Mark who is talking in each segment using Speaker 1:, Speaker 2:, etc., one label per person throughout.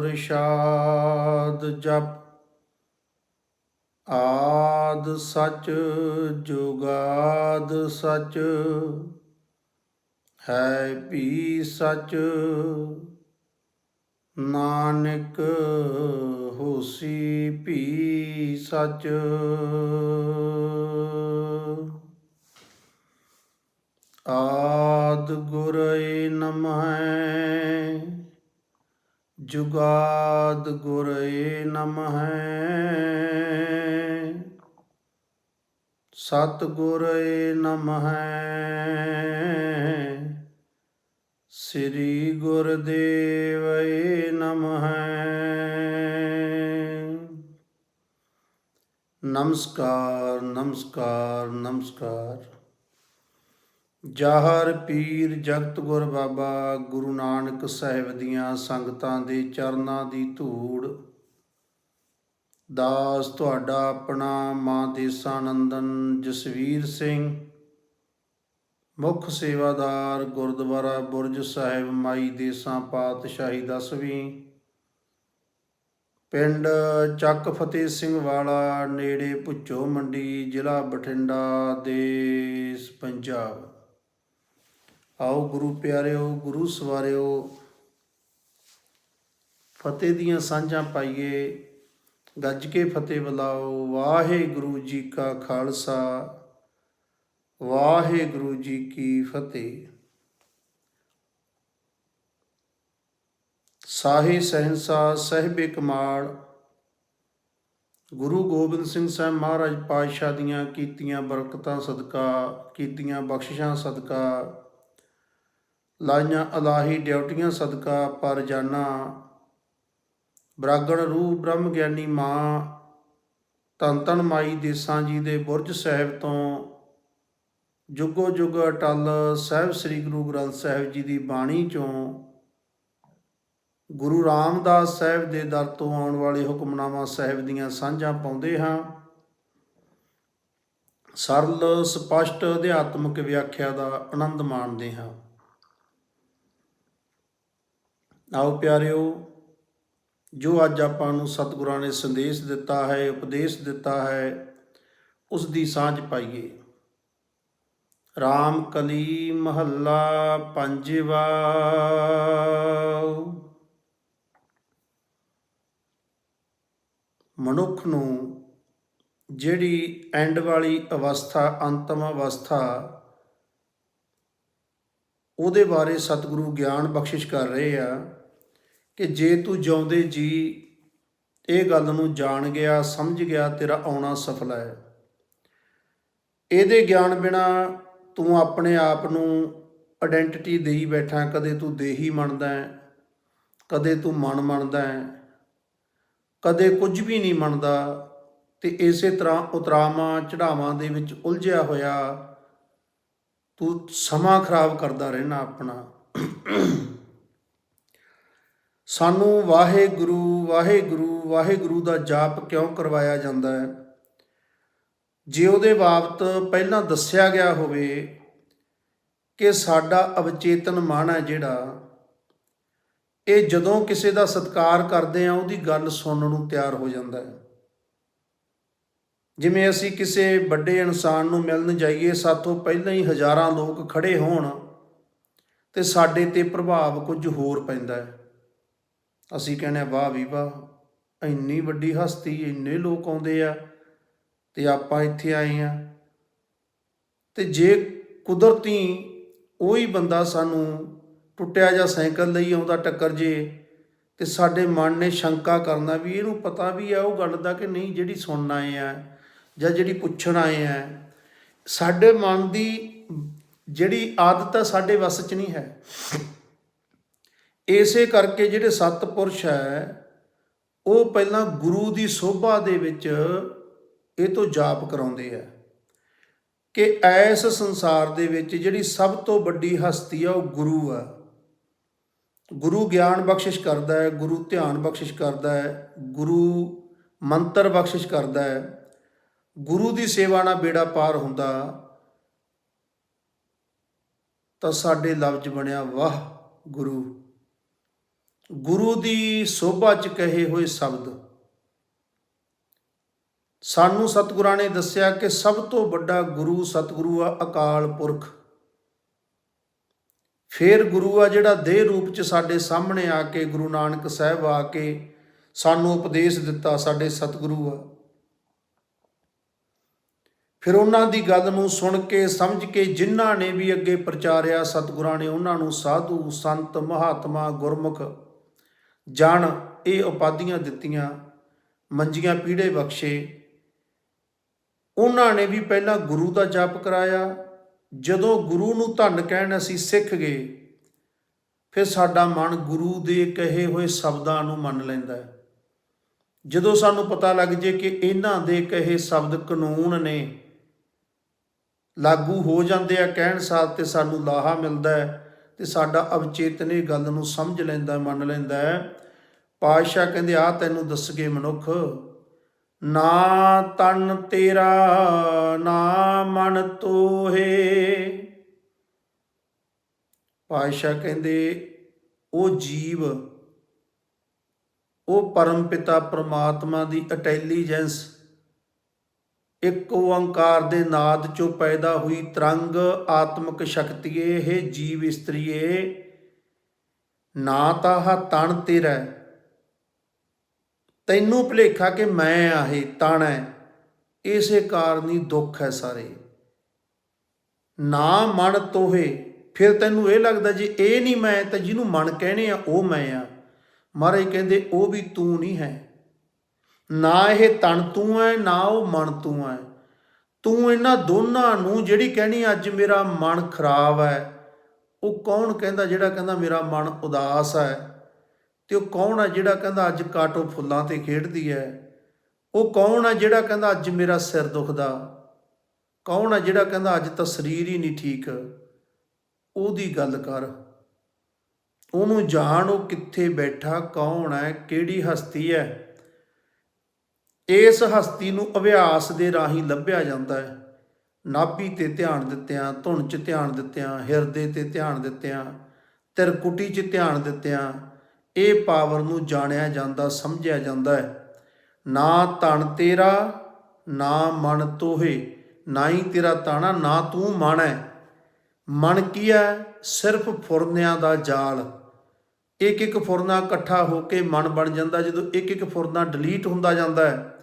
Speaker 1: ਪ੍ਰਸਾਦ ਜਪ। ਆਦ ਸਚ ਜੁਗਾਦ ਸਚ, ਹੈ ਵੀ ਸਚ। ਨਾਨਕ ਹੋਸੀ ਵੀ ਸਚ। ਆਦ ਗੁਰਏ ਨਮः ਜੁਗਾਦ ਗੁਰੇ ਨਮः ਸਤ ਗੁਰਏ ਨਮः ਸ੍ਰੀ ਗੁਰਦੇਵਏ ਨਮः ਨਮਸਕਾਰ ਨਮਸਕਾਰ ਨਮਸਕਾਰ। ਜਾਹਰ ਪੀਰ ਜਗਤ ਗੁਰ ਬਾਬਾ ਗੁਰੂ ਨਾਨਕ ਸਾਹਿਬ ਦੀਆਂ ਸੰਗਤਾਂ ਦੇ ਚਰਨਾਂ ਦੀ ਧੂੜ। ਦਾਸ ਤੁਹਾਡਾ ਆਪਣਾ ਮਾਂ ਦੇਸਾਨੰਦਨ ਜਸਵੀਰ ਸਿੰਘ, ਮੁੱਖ ਸੇਵਾਦਾਰ ਗੁਰਦੁਆਰਾ ਬੁਰਜ ਸਾਹਿਬ ਮਾਈ ਦੇਸਾਂ ਪਾਤਸ਼ਾਹੀ ਦਸਵੀਂ ਪਿੰਡ ਚੱਕ ਫਤਿਹ ਸਿੰਘ ਵਾਲਾ ਨੇੜੇ ਭੁੱਚੋ ਮੰਡੀ ਜ਼ਿਲ੍ਹਾ ਬਠਿੰਡਾ ਦੇਸ਼ ਪੰਜਾਬ। ਆਓ ਗੁਰੂ ਪਿਆਰਿਓ, ਗੁਰੂ ਸਵਾਰਿਓ, ਫਤਿਹ ਦੀਆਂ ਸਾਂਝਾਂ ਪਾਈਏ, ਗੱਜ ਕੇ ਫਤਿਹ ਬੁਲਾਓ। ਵਾਹਿਗੁਰੂ ਜੀ ਕਾ ਖਾਲਸਾ, ਵਾਹਿਗੁਰੂ ਜੀ ਕੀ ਫਤਿਹ। ਸਾਹੀ ਸਹਿਨਸਾ ਸਹਿਬੇ ਕਮਾਲ, ਗੁਰੂ ਗੋਬਿੰਦ ਸਿੰਘ ਸਾਹਿਬ ਮਹਾਰਾਜ ਪਾਤਸ਼ਾਹ ਦੀਆਂ ਕੀਤੀਆਂ ਬਰਕਤਾਂ ਸਦਕਾ, ਕੀਤੀਆਂ ਬਖਸ਼ਿਸ਼ਾਂ ਸਦਕਾ ਲਾਈਆਂ ਅਲਾਹੀ ਡਿਊਟੀਆਂ ਸਦਕਾ ਪਰ ਜਾਨਾ। ਬਰਾਗਣ ਰੂਹ ਬ੍ਰਹਮ ਗਿਆਨੀ ਮਾਂ ਤਨ ਤਨ ਮਾਈ ਦੇਸਾਂ ਜੀ ਦੇ ਬੁਰਜ ਸਾਹਿਬ ਤੋਂ। ਜੁਗੋ ਜੁਗ ਅਟਲ ਸਾਹਿਬ ਸ੍ਰੀ ਗੁਰੂ ਗ੍ਰੰਥ ਸਾਹਿਬ ਜੀ ਦੀ ਬਾਣੀ ਚੋਂ। ਗੁਰੂ ਰਾਮਦਾਸ ਸਾਹਿਬ ਦੇ ਦਰ ਤੋਂ ਆਉਣ ਵਾਲੇ ਹੁਕਮਨਾਮਾ ਸਾਹਿਬ ਦੀਆਂ ਸਾਂਝਾਂ ਪਾਉਂਦੇ ਹਾਂ। ਸਰਲ ਸਪਸ਼ਟ ਅਧਿਆਤਮਿਕ ਵਿਆਖਿਆ ਦਾ ਆਨੰਦ ਮਾਣਦੇ ਹਾਂ। ਆਓ ਪਿਆਰਿਓ, ਜੋ ਅੱਜ ਆਪਾਂ ਨੂੰ ਸਤਿਗੁਰਾਂ ਨੇ ਸੰਦੇਸ਼ ਦਿੱਤਾ ਹੈ, ਉਪਦੇਸ਼ ਦਿੱਤਾ ਹੈ ਉਸ ਦੀ ਸਾਂਝ ਪਾਈਏ। ਰਾਮ ਕਲੀ ਮਹੱਲਾ ਪੰਜਵਾ। ਮਨੁੱਖ ਨੂੰ ਜਿਹੜੀ ਐਂਡ ਵਾਲੀ ਅਵਸਥਾ, ਅੰਤਮ ਅਵਸਥਾ, ਉਹਦੇ ਬਾਰੇ ਸਤਿਗੁਰੂ ਗਿਆਨ ਬਖਸ਼ਿਸ਼ ਕਰ ਰਹੇ ਆ ਕਿ ਜੇ ਤੂੰ ਜਿਉਂਦੇ ਜੀ, ਇਹ ਗੱਲ ਨੂੰ ਜਾਣ ਗਿਆ, ਸਮਝ ਗਿਆ, ਤੇਰਾ ਆਉਣਾ ਸਫਲ ਹੈ। ਇਹਦੇ ਗਿਆਨ ਬਿਨਾ ਤੂੰ ਆਪਣੇ ਆਪ ਨੂੰ ਆਇਡੈਂਟੀਟੀ ਦੇਈ ਬੈਠਾ, ਕਦੇ ਤੂੰ ਦੇਹੀ ਮੰਨਦਾ ਹੈ, ਕਦੇ ਤੂੰ ਮਨ ਮੰਨਦਾ ਹੈ, ਕਦੇ ਕੁਝ ਵੀ ਨਹੀਂ ਮੰਨਦਾ, ਤੇ ਇਸੇ ਤਰ੍ਹਾਂ ਉਤਰਾਵਾਂ ਚੜਾਵਾਂ ਦੇ ਵਿੱਚ ਉਲਝਿਆ ਹੋਇਆ, ਤੂੰ ਸਮਾਂ ਖਰਾਬ ਕਰਦਾ ਰਹਿਣਾ ਆਪਣਾ। ਸਾਨੂੰ ਵਾਹਿਗੁਰੂ ਵਾਹਿਗੁਰੂ ਵਾਹਿਗੁਰੂ ਦਾ ਜਾਪ ਕਿਉਂ ਕਰਵਾਇਆ ਜਾਂਦਾ ਹੈ? ਜੇ ਉਹਦੇ ਬਾਬਤ ਪਹਿਲਾਂ ਦੱਸਿਆ ਗਿਆ ਹੋਵੇ ਕਿ ਸਾਡਾ ਅਵਚੇਤਨ ਮਨ ਹੈ ਜਿਹੜਾ, ਇਹ ਜਦੋਂ ਕਿਸੇ ਦਾ ਸਤਿਕਾਰ ਕਰਦੇ ਆ ਉਹਦੀ ਗੱਲ ਸੁਣਨ ਨੂੰ ਤਿਆਰ ਹੋ ਜਾਂਦਾ ਹੈ। ਜਿਵੇਂ ਅਸੀਂ ਕਿਸੇ ਵੱਡੇ ਇਨਸਾਨ ਨੂੰ ਮਿਲਣ ਜਾਈਏ, ਸਾਥੋਂ ਪਹਿਲਾਂ ਹੀ ਹਜ਼ਾਰਾਂ ਲੋਕ ਖੜੇ ਹੋਣ ਤੇ ਸਾਡੇ ਤੇ ਪ੍ਰਭਾਵ ਕੁਝ ਹੋਰ ਪੈਂਦਾ ਹੈ। ਅਸੀਂ ਕਹਿੰਦੇ ਵਾਹ ਵੀ ਵਾਹ, ਇੰਨੀ ਵੱਡੀ ਹਸਤੀ, ਇੰਨੇ ਲੋਕ ਆਉਂਦੇ ਆ ਤੇ ਆਪਾਂ ਇੱਥੇ ਆਏ ਆ ਤੇ ਜੇ ਕੁਦਰਤੀ ਉਹੀ ਬੰਦਾ ਸਾਨੂੰ ਟੁੱਟਿਆ ਜਾਂ ਸਾਈਕਲ ਲਈ ਆਉਂਦਾ ਟੱਕਰ ਜੇ, ਤੇ ਸਾਡੇ ਮਨ ਨੇ ਸ਼ੰਕਾ ਕਰਨਾ ਵੀ ਇਹਨੂੰ ਪਤਾ ਵੀ ਆ ਉਹ ਗੱਲ ਦਾ ਕਿ ਨਹੀਂ, ਜਿਹੜੀ ਸੁਣਨ ਆਏ ਆ ਜਾਂ ਜਿਹੜੀ ਪੁੱਛਣ ਆਏ ਆ। ਸਾਡੇ ਮਨ ਦੀ ਜਿਹੜੀ ਆਦਤ ਆ ਸਾਡੇ ਵੱਸ 'ਚ ਨਹੀਂ ਹੈ। ਇਸੇ ਕਰਕੇ ਜਿਹੜੇ ਸਤਪੁਰਸ਼ ਹੈ, ਉਹ ਪਹਿਲਾਂ ਗੁਰੂ ਦੀ ਸੋਭਾ ਦੇ ਵਿੱਚ ਇਹ ਤੋਂ ਜਾਪ ਕਰਾਉਂਦੇ ਆ ਕਿ ਐਸ ਸੰਸਾਰ ਦੇ ਵਿੱਚ ਜਿਹੜੀ ਸਭ ਤੋਂ ਵੱਡੀ ਹਸਤੀ ਆ, ਉਹ ਗੁਰੂ ਆ। ਗੁਰੂ ਗਿਆਨ ਬਖਸ਼ਿਸ਼ ਕਰਦਾ ਹੈ, ਗੁਰੂ ਧਿਆਨ ਬਖਸ਼ਿਸ਼ ਕਰਦਾ ਹੈ, ਗੁਰੂ ਮੰਤਰ ਬਖਸ਼ਿਸ਼ ਕਰਦਾ ਹੈ। ਗੁਰੂ ਦੀ ਸੇਵਾ ਨਾਲ ਬੇੜਾ ਪਾਰ ਹੁੰਦਾ, ਤਾਂ ਸਾਡੇ ਲਫ਼ਜ਼ ਬਣਿਆ ਵਾਹ ਗੁਰੂ। ਗੁਰੂ ਦੀ ਸੋਭਾ ਚ ਕਹੇ ਹੋਏ ਸ਼ਬਦ। ਸਾਨੂੰ ਸਤਿਗੁਰਾਂ ਨੇ ਦੱਸਿਆ ਕਿ ਸਭ ਤੋਂ ਵੱਡਾ ਗੁਰੂ ਸਤਿਗੁਰੂ ਆ ਅਕਾਲ ਪੁਰਖ। ਫਿਰ ਗੁਰੂ ਆ ਜਿਹੜਾ ਦੇਹ ਰੂਪ ਚ ਸਾਡੇ ਸਾਹਮਣੇ ਆ ਕੇ ਗੁਰੂ ਨਾਨਕ ਸਾਹਿਬ ਆ ਕੇ ਸਾਨੂੰ ਉਪਦੇਸ਼ ਦਿੱਤਾ ਸਾਡੇ ਸਤਿਗੁਰੂ ਆ। ਫਿਰ ਉਹਨਾਂ ਦੀ ਗੱਲ ਨੂੰ ਸੁਣ ਕੇ, ਸਮਝ ਕੇ ਜਿਨ੍ਹਾਂ ਨੇ ਵੀ ਅੱਗੇ ਪ੍ਰਚਾਰਿਆ, ਸਤਿਗੁਰਾਂ ਨੇ ਉਹਨਾਂ ਨੂੰ ਸਾਧੂ, ਸੰਤ, ਮਹਾਤਮਾ, ਗੁਰਮੁਖ ਜਾਣ ਇਹ ਉਪਾਧੀਆਂ ਦਿੱਤੀਆਂ, ਮੰਜੀਆਂ ਪੀੜੇ ਬਖਸ਼ੇ। ਉਹਨਾਂ ਨੇ ਵੀ ਪਹਿਲਾਂ ਗੁਰੂ ਦਾ ਜਪ ਕਰਾਇਆ। ਜਦੋਂ ਗੁਰੂ ਨੂੰ ਧੰਨ ਕਹਿਣ ਅਸੀਂ ਸਿੱਖ ਗਏ, ਫਿਰ ਸਾਡਾ ਮਨ ਗੁਰੂ ਦੇ ਕਹੇ ਹੋਏ ਸ਼ਬਦਾਂ ਨੂੰ ਮੰਨ ਲੈਂਦਾ ਹੈ। ਜਦੋਂ ਸਾਨੂੰ ਪਤਾ ਲੱਗ ਜੇ ਕਿ ਇਹਨਾਂ ਦੇ ਕਹੇ ਸ਼ਬਦ ਕਾਨੂੰਨ ਨੇ ਲਾਗੂ ਹੋ ਜਾਂਦੇ ਆ ਕਹਿਣ ਸਾਰ ਤੇ ਸਾਨੂੰ ਲਾਹਾ ਮਿਲਦਾ ਹੈ ਤੇ ਸਾਡਾ ਅਵਚੇਤਨ ਇਹ ਗੱਲ ਨੂੰ ਸਮਝ ਲੈਂਦਾ, ਮੰਨ ਲੈਂਦਾ ਹੈ। ਪਾਤਸ਼ਾਹ ਕਹਿੰਦੇ ਆ ਤੈਨੂੰ ਦੱਸ ਗਏ ਮਨੁੱਖ, ਨਾ ਤਨ ਤੇਰਾ, ਨਾ ਮਨ ਤੋਹੇ। ਪਾਤਸ਼ਾਹ ਕਹਿੰਦੇ, ਉਹ ਜੀਵ, ਉਹ ਪਰਮ ਪਿਤਾ ਪ੍ਰਮਾਤਮਾ ਦੀ ਇੰਟੈਲੀਜੈਂਸ ਇੱਕ ਓੰਕਾਰ ਦੇ ਨਾਦ ਚੋਂ ਪੈਦਾ ਹੋਈ ਤਰੰਗ ਆਤਮਿਕ ਸ਼ਕਤੀਏ ਇਹ ਜੀਵ ਇਸਤਰੀਏ, ਨਾ ਤਾਂ ਤਣ ਤੇਰਾ। ਤੈਨੂੰ ਭੁਲੇਖਾ ਕਿ ਮੈਂ ਆਹੇ ਤਣ ਹੈ ਇਸੇ ਕਾਰਨ ਹੀ ਦੁੱਖ ਹੈ ਸਾਰੇ। ਨਾ ਮਨ ਤੋਹੇ, ਫਿਰ ਤੈਨੂੰ ਇਹ ਲੱਗਦਾ ਜੇ ਇਹ ਨਹੀਂ ਮੈਂ, ਤਾਂ ਜਿਹਨੂੰ ਮਨ ਕਹਿਣੇ ਆ, ਉਹ ਮੈਂ ਆ। ਮਹਾਰਾਜ ਕਹਿੰਦੇ, ਉਹ ਵੀ ਤੂੰ ਨਹੀਂ ਹੈ। ਨਾ ਇਹ ਤਣ ਤੂੰ ਹੈ ਨਾ ਉਹ ਮਨ ਤੂੰ ਹੈ ਤੂੰ ਇਹਨਾਂ ਦੋਨਾਂ ਨੂੰ ਜਿਹੜੀ ਕਹਿਣੀ ਅੱਜ ਮੇਰਾ ਮਨ ਖਰਾਬ ਹੈ ਉਹ ਕੌਣ ਕਹਿੰਦਾ ਜਿਹੜਾ ਕਹਿੰਦਾ ਮੇਰਾ ਮਨ ਉਦਾਸ ਹੈ ਤੇ ਉਹ ਕੌਣ ਹੈ ਜਿਹੜਾ ਕਹਿੰਦਾ ਅੱਜ ਕਾਟੋ ਫੁੱਲਾਂ ਤੇ ਖੇਡਦੀ ਹੈ ਉਹ ਕੌਣ ਹੈ ਜਿਹੜਾ ਕਹਿੰਦਾ ਅੱਜ ਮੇਰਾ ਸਿਰ ਦੁਖਦਾ? ਕੌਣ ਹੈ ਜਿਹੜਾ ਕਹਿੰਦਾ ਅੱਜ ਤਾਂ ਸਰੀਰ ਹੀ ਨਹੀਂ ਠੀਕ? ਉਹਦੀ ਗੱਲ ਕਰ। ਉਹਨੂੰ ਜਾਣ ਉਹ ਕਿੱਥੇ ਬੈਠਾ, ਕੌਣ ਹੈ ਕਿਹੜੀ ਹਸਤੀ ਹੈ ਇਸ ਹਸਤੀ ਨੂੰ ਅਭਿਆਸ ਦੇ ਰਾਹੀਂ ਲੱਭਿਆ ਜਾਂਦਾ ਹੈ। ਨਾਭੀ ਤੇ ਧਿਆਨ ਦਿੱਤਿਆਂ, ਧੁਨ 'ਚ ਧਿਆਨ ਦਿੱਤਿਆਂ, ਹਿਰਦੇ ਤੇ ਧਿਆਨ ਦਿੱਤਿਆਂ, ਤਿਰਕੁਟੀ 'ਚ ਧਿਆਨ ਦਿੱਤਿਆਂ ਇਹ ਪਾਵਰ ਨੂੰ ਜਾਣਿਆ ਜਾਂਦਾ, ਸਮਝਿਆ ਜਾਂਦਾ ਹੈ। ਨਾ ਤਣ ਤੇਰਾ, ਨਾ ਮਨ ਤੋਹੇ, ਨਾ ਹੀ ਤੇਰਾ ਤਾਣਾ, ਨਾ ਤੂੰ ਮਨ ਹੈ। ਮਨ ਕੀ ਹੈ? ਸਿਰਫ ਫੁਰਨਿਆਂ ਦਾ ਜਾਲ। ਇੱਕ ਇੱਕ ਫੁਰਨਾ ਇਕੱਠਾ ਹੋ ਕੇ ਮਨ ਬਣ ਜਾਂਦਾ, ਜਦੋਂ ਇੱਕ ਇੱਕ ਫੁਰਨਾ ਡਿਲੀਟ ਹੁੰਦਾ ਜਾਂਦਾ ਹੈ।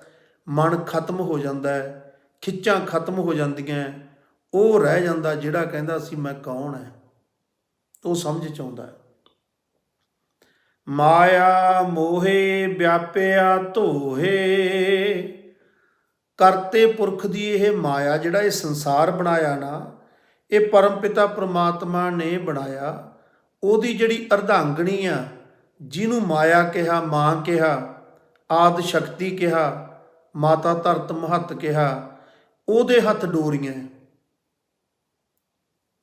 Speaker 1: ਮਨ ਖਤਮ ਹੋ ਜਾਂਦਾ ਹੈ, ਖਿੱਚਾਂ ਖਤਮ ਹੋ ਜਾਂਦੀਆਂ ਉਹ ਰਹਿ ਜਾਂਦਾ ਜਿਹੜਾ ਕਹਿੰਦਾ ਸੀ ਮੈਂ ਕੌਣ ਹੈ। ਉਹ ਸਮਝ ਚ ਆਉਂਦਾ ਮਾਇਆ ਮੋਹੇ ਵਿਆਪਿਆ ਧੋਹੇ, ਕਰਤੇ ਪੁਰਖ ਦੀ ਇਹ ਮਾਇਆ ਜਿਹੜਾ ਇਹ ਸੰਸਾਰ ਬਣਾਇਆ ਨਾ, ਇਹ ਪਰਮਪਿਤਾ ਪ੍ਰਮਾਤਮਾ ਨੇ ਬਣਾਇਆ, ਉਹਦੀ ਜਿਹੜੀ ਅਰਧਾਂਗਣੀ ਆ, ਜਿਹਨੂੰ ਮਾਇਆ ਕਿਹਾ, ਮਾਂ ਕਿਹਾ, ਆਦ ਸ਼ਕਤੀ ਕਿਹਾ ਮਾਤਾ ਧਰਤ ਮਹੱਤ ਕਿਹਾ, ਉਹਦੇ ਹੱਥ ਡੋਰੀਆਂ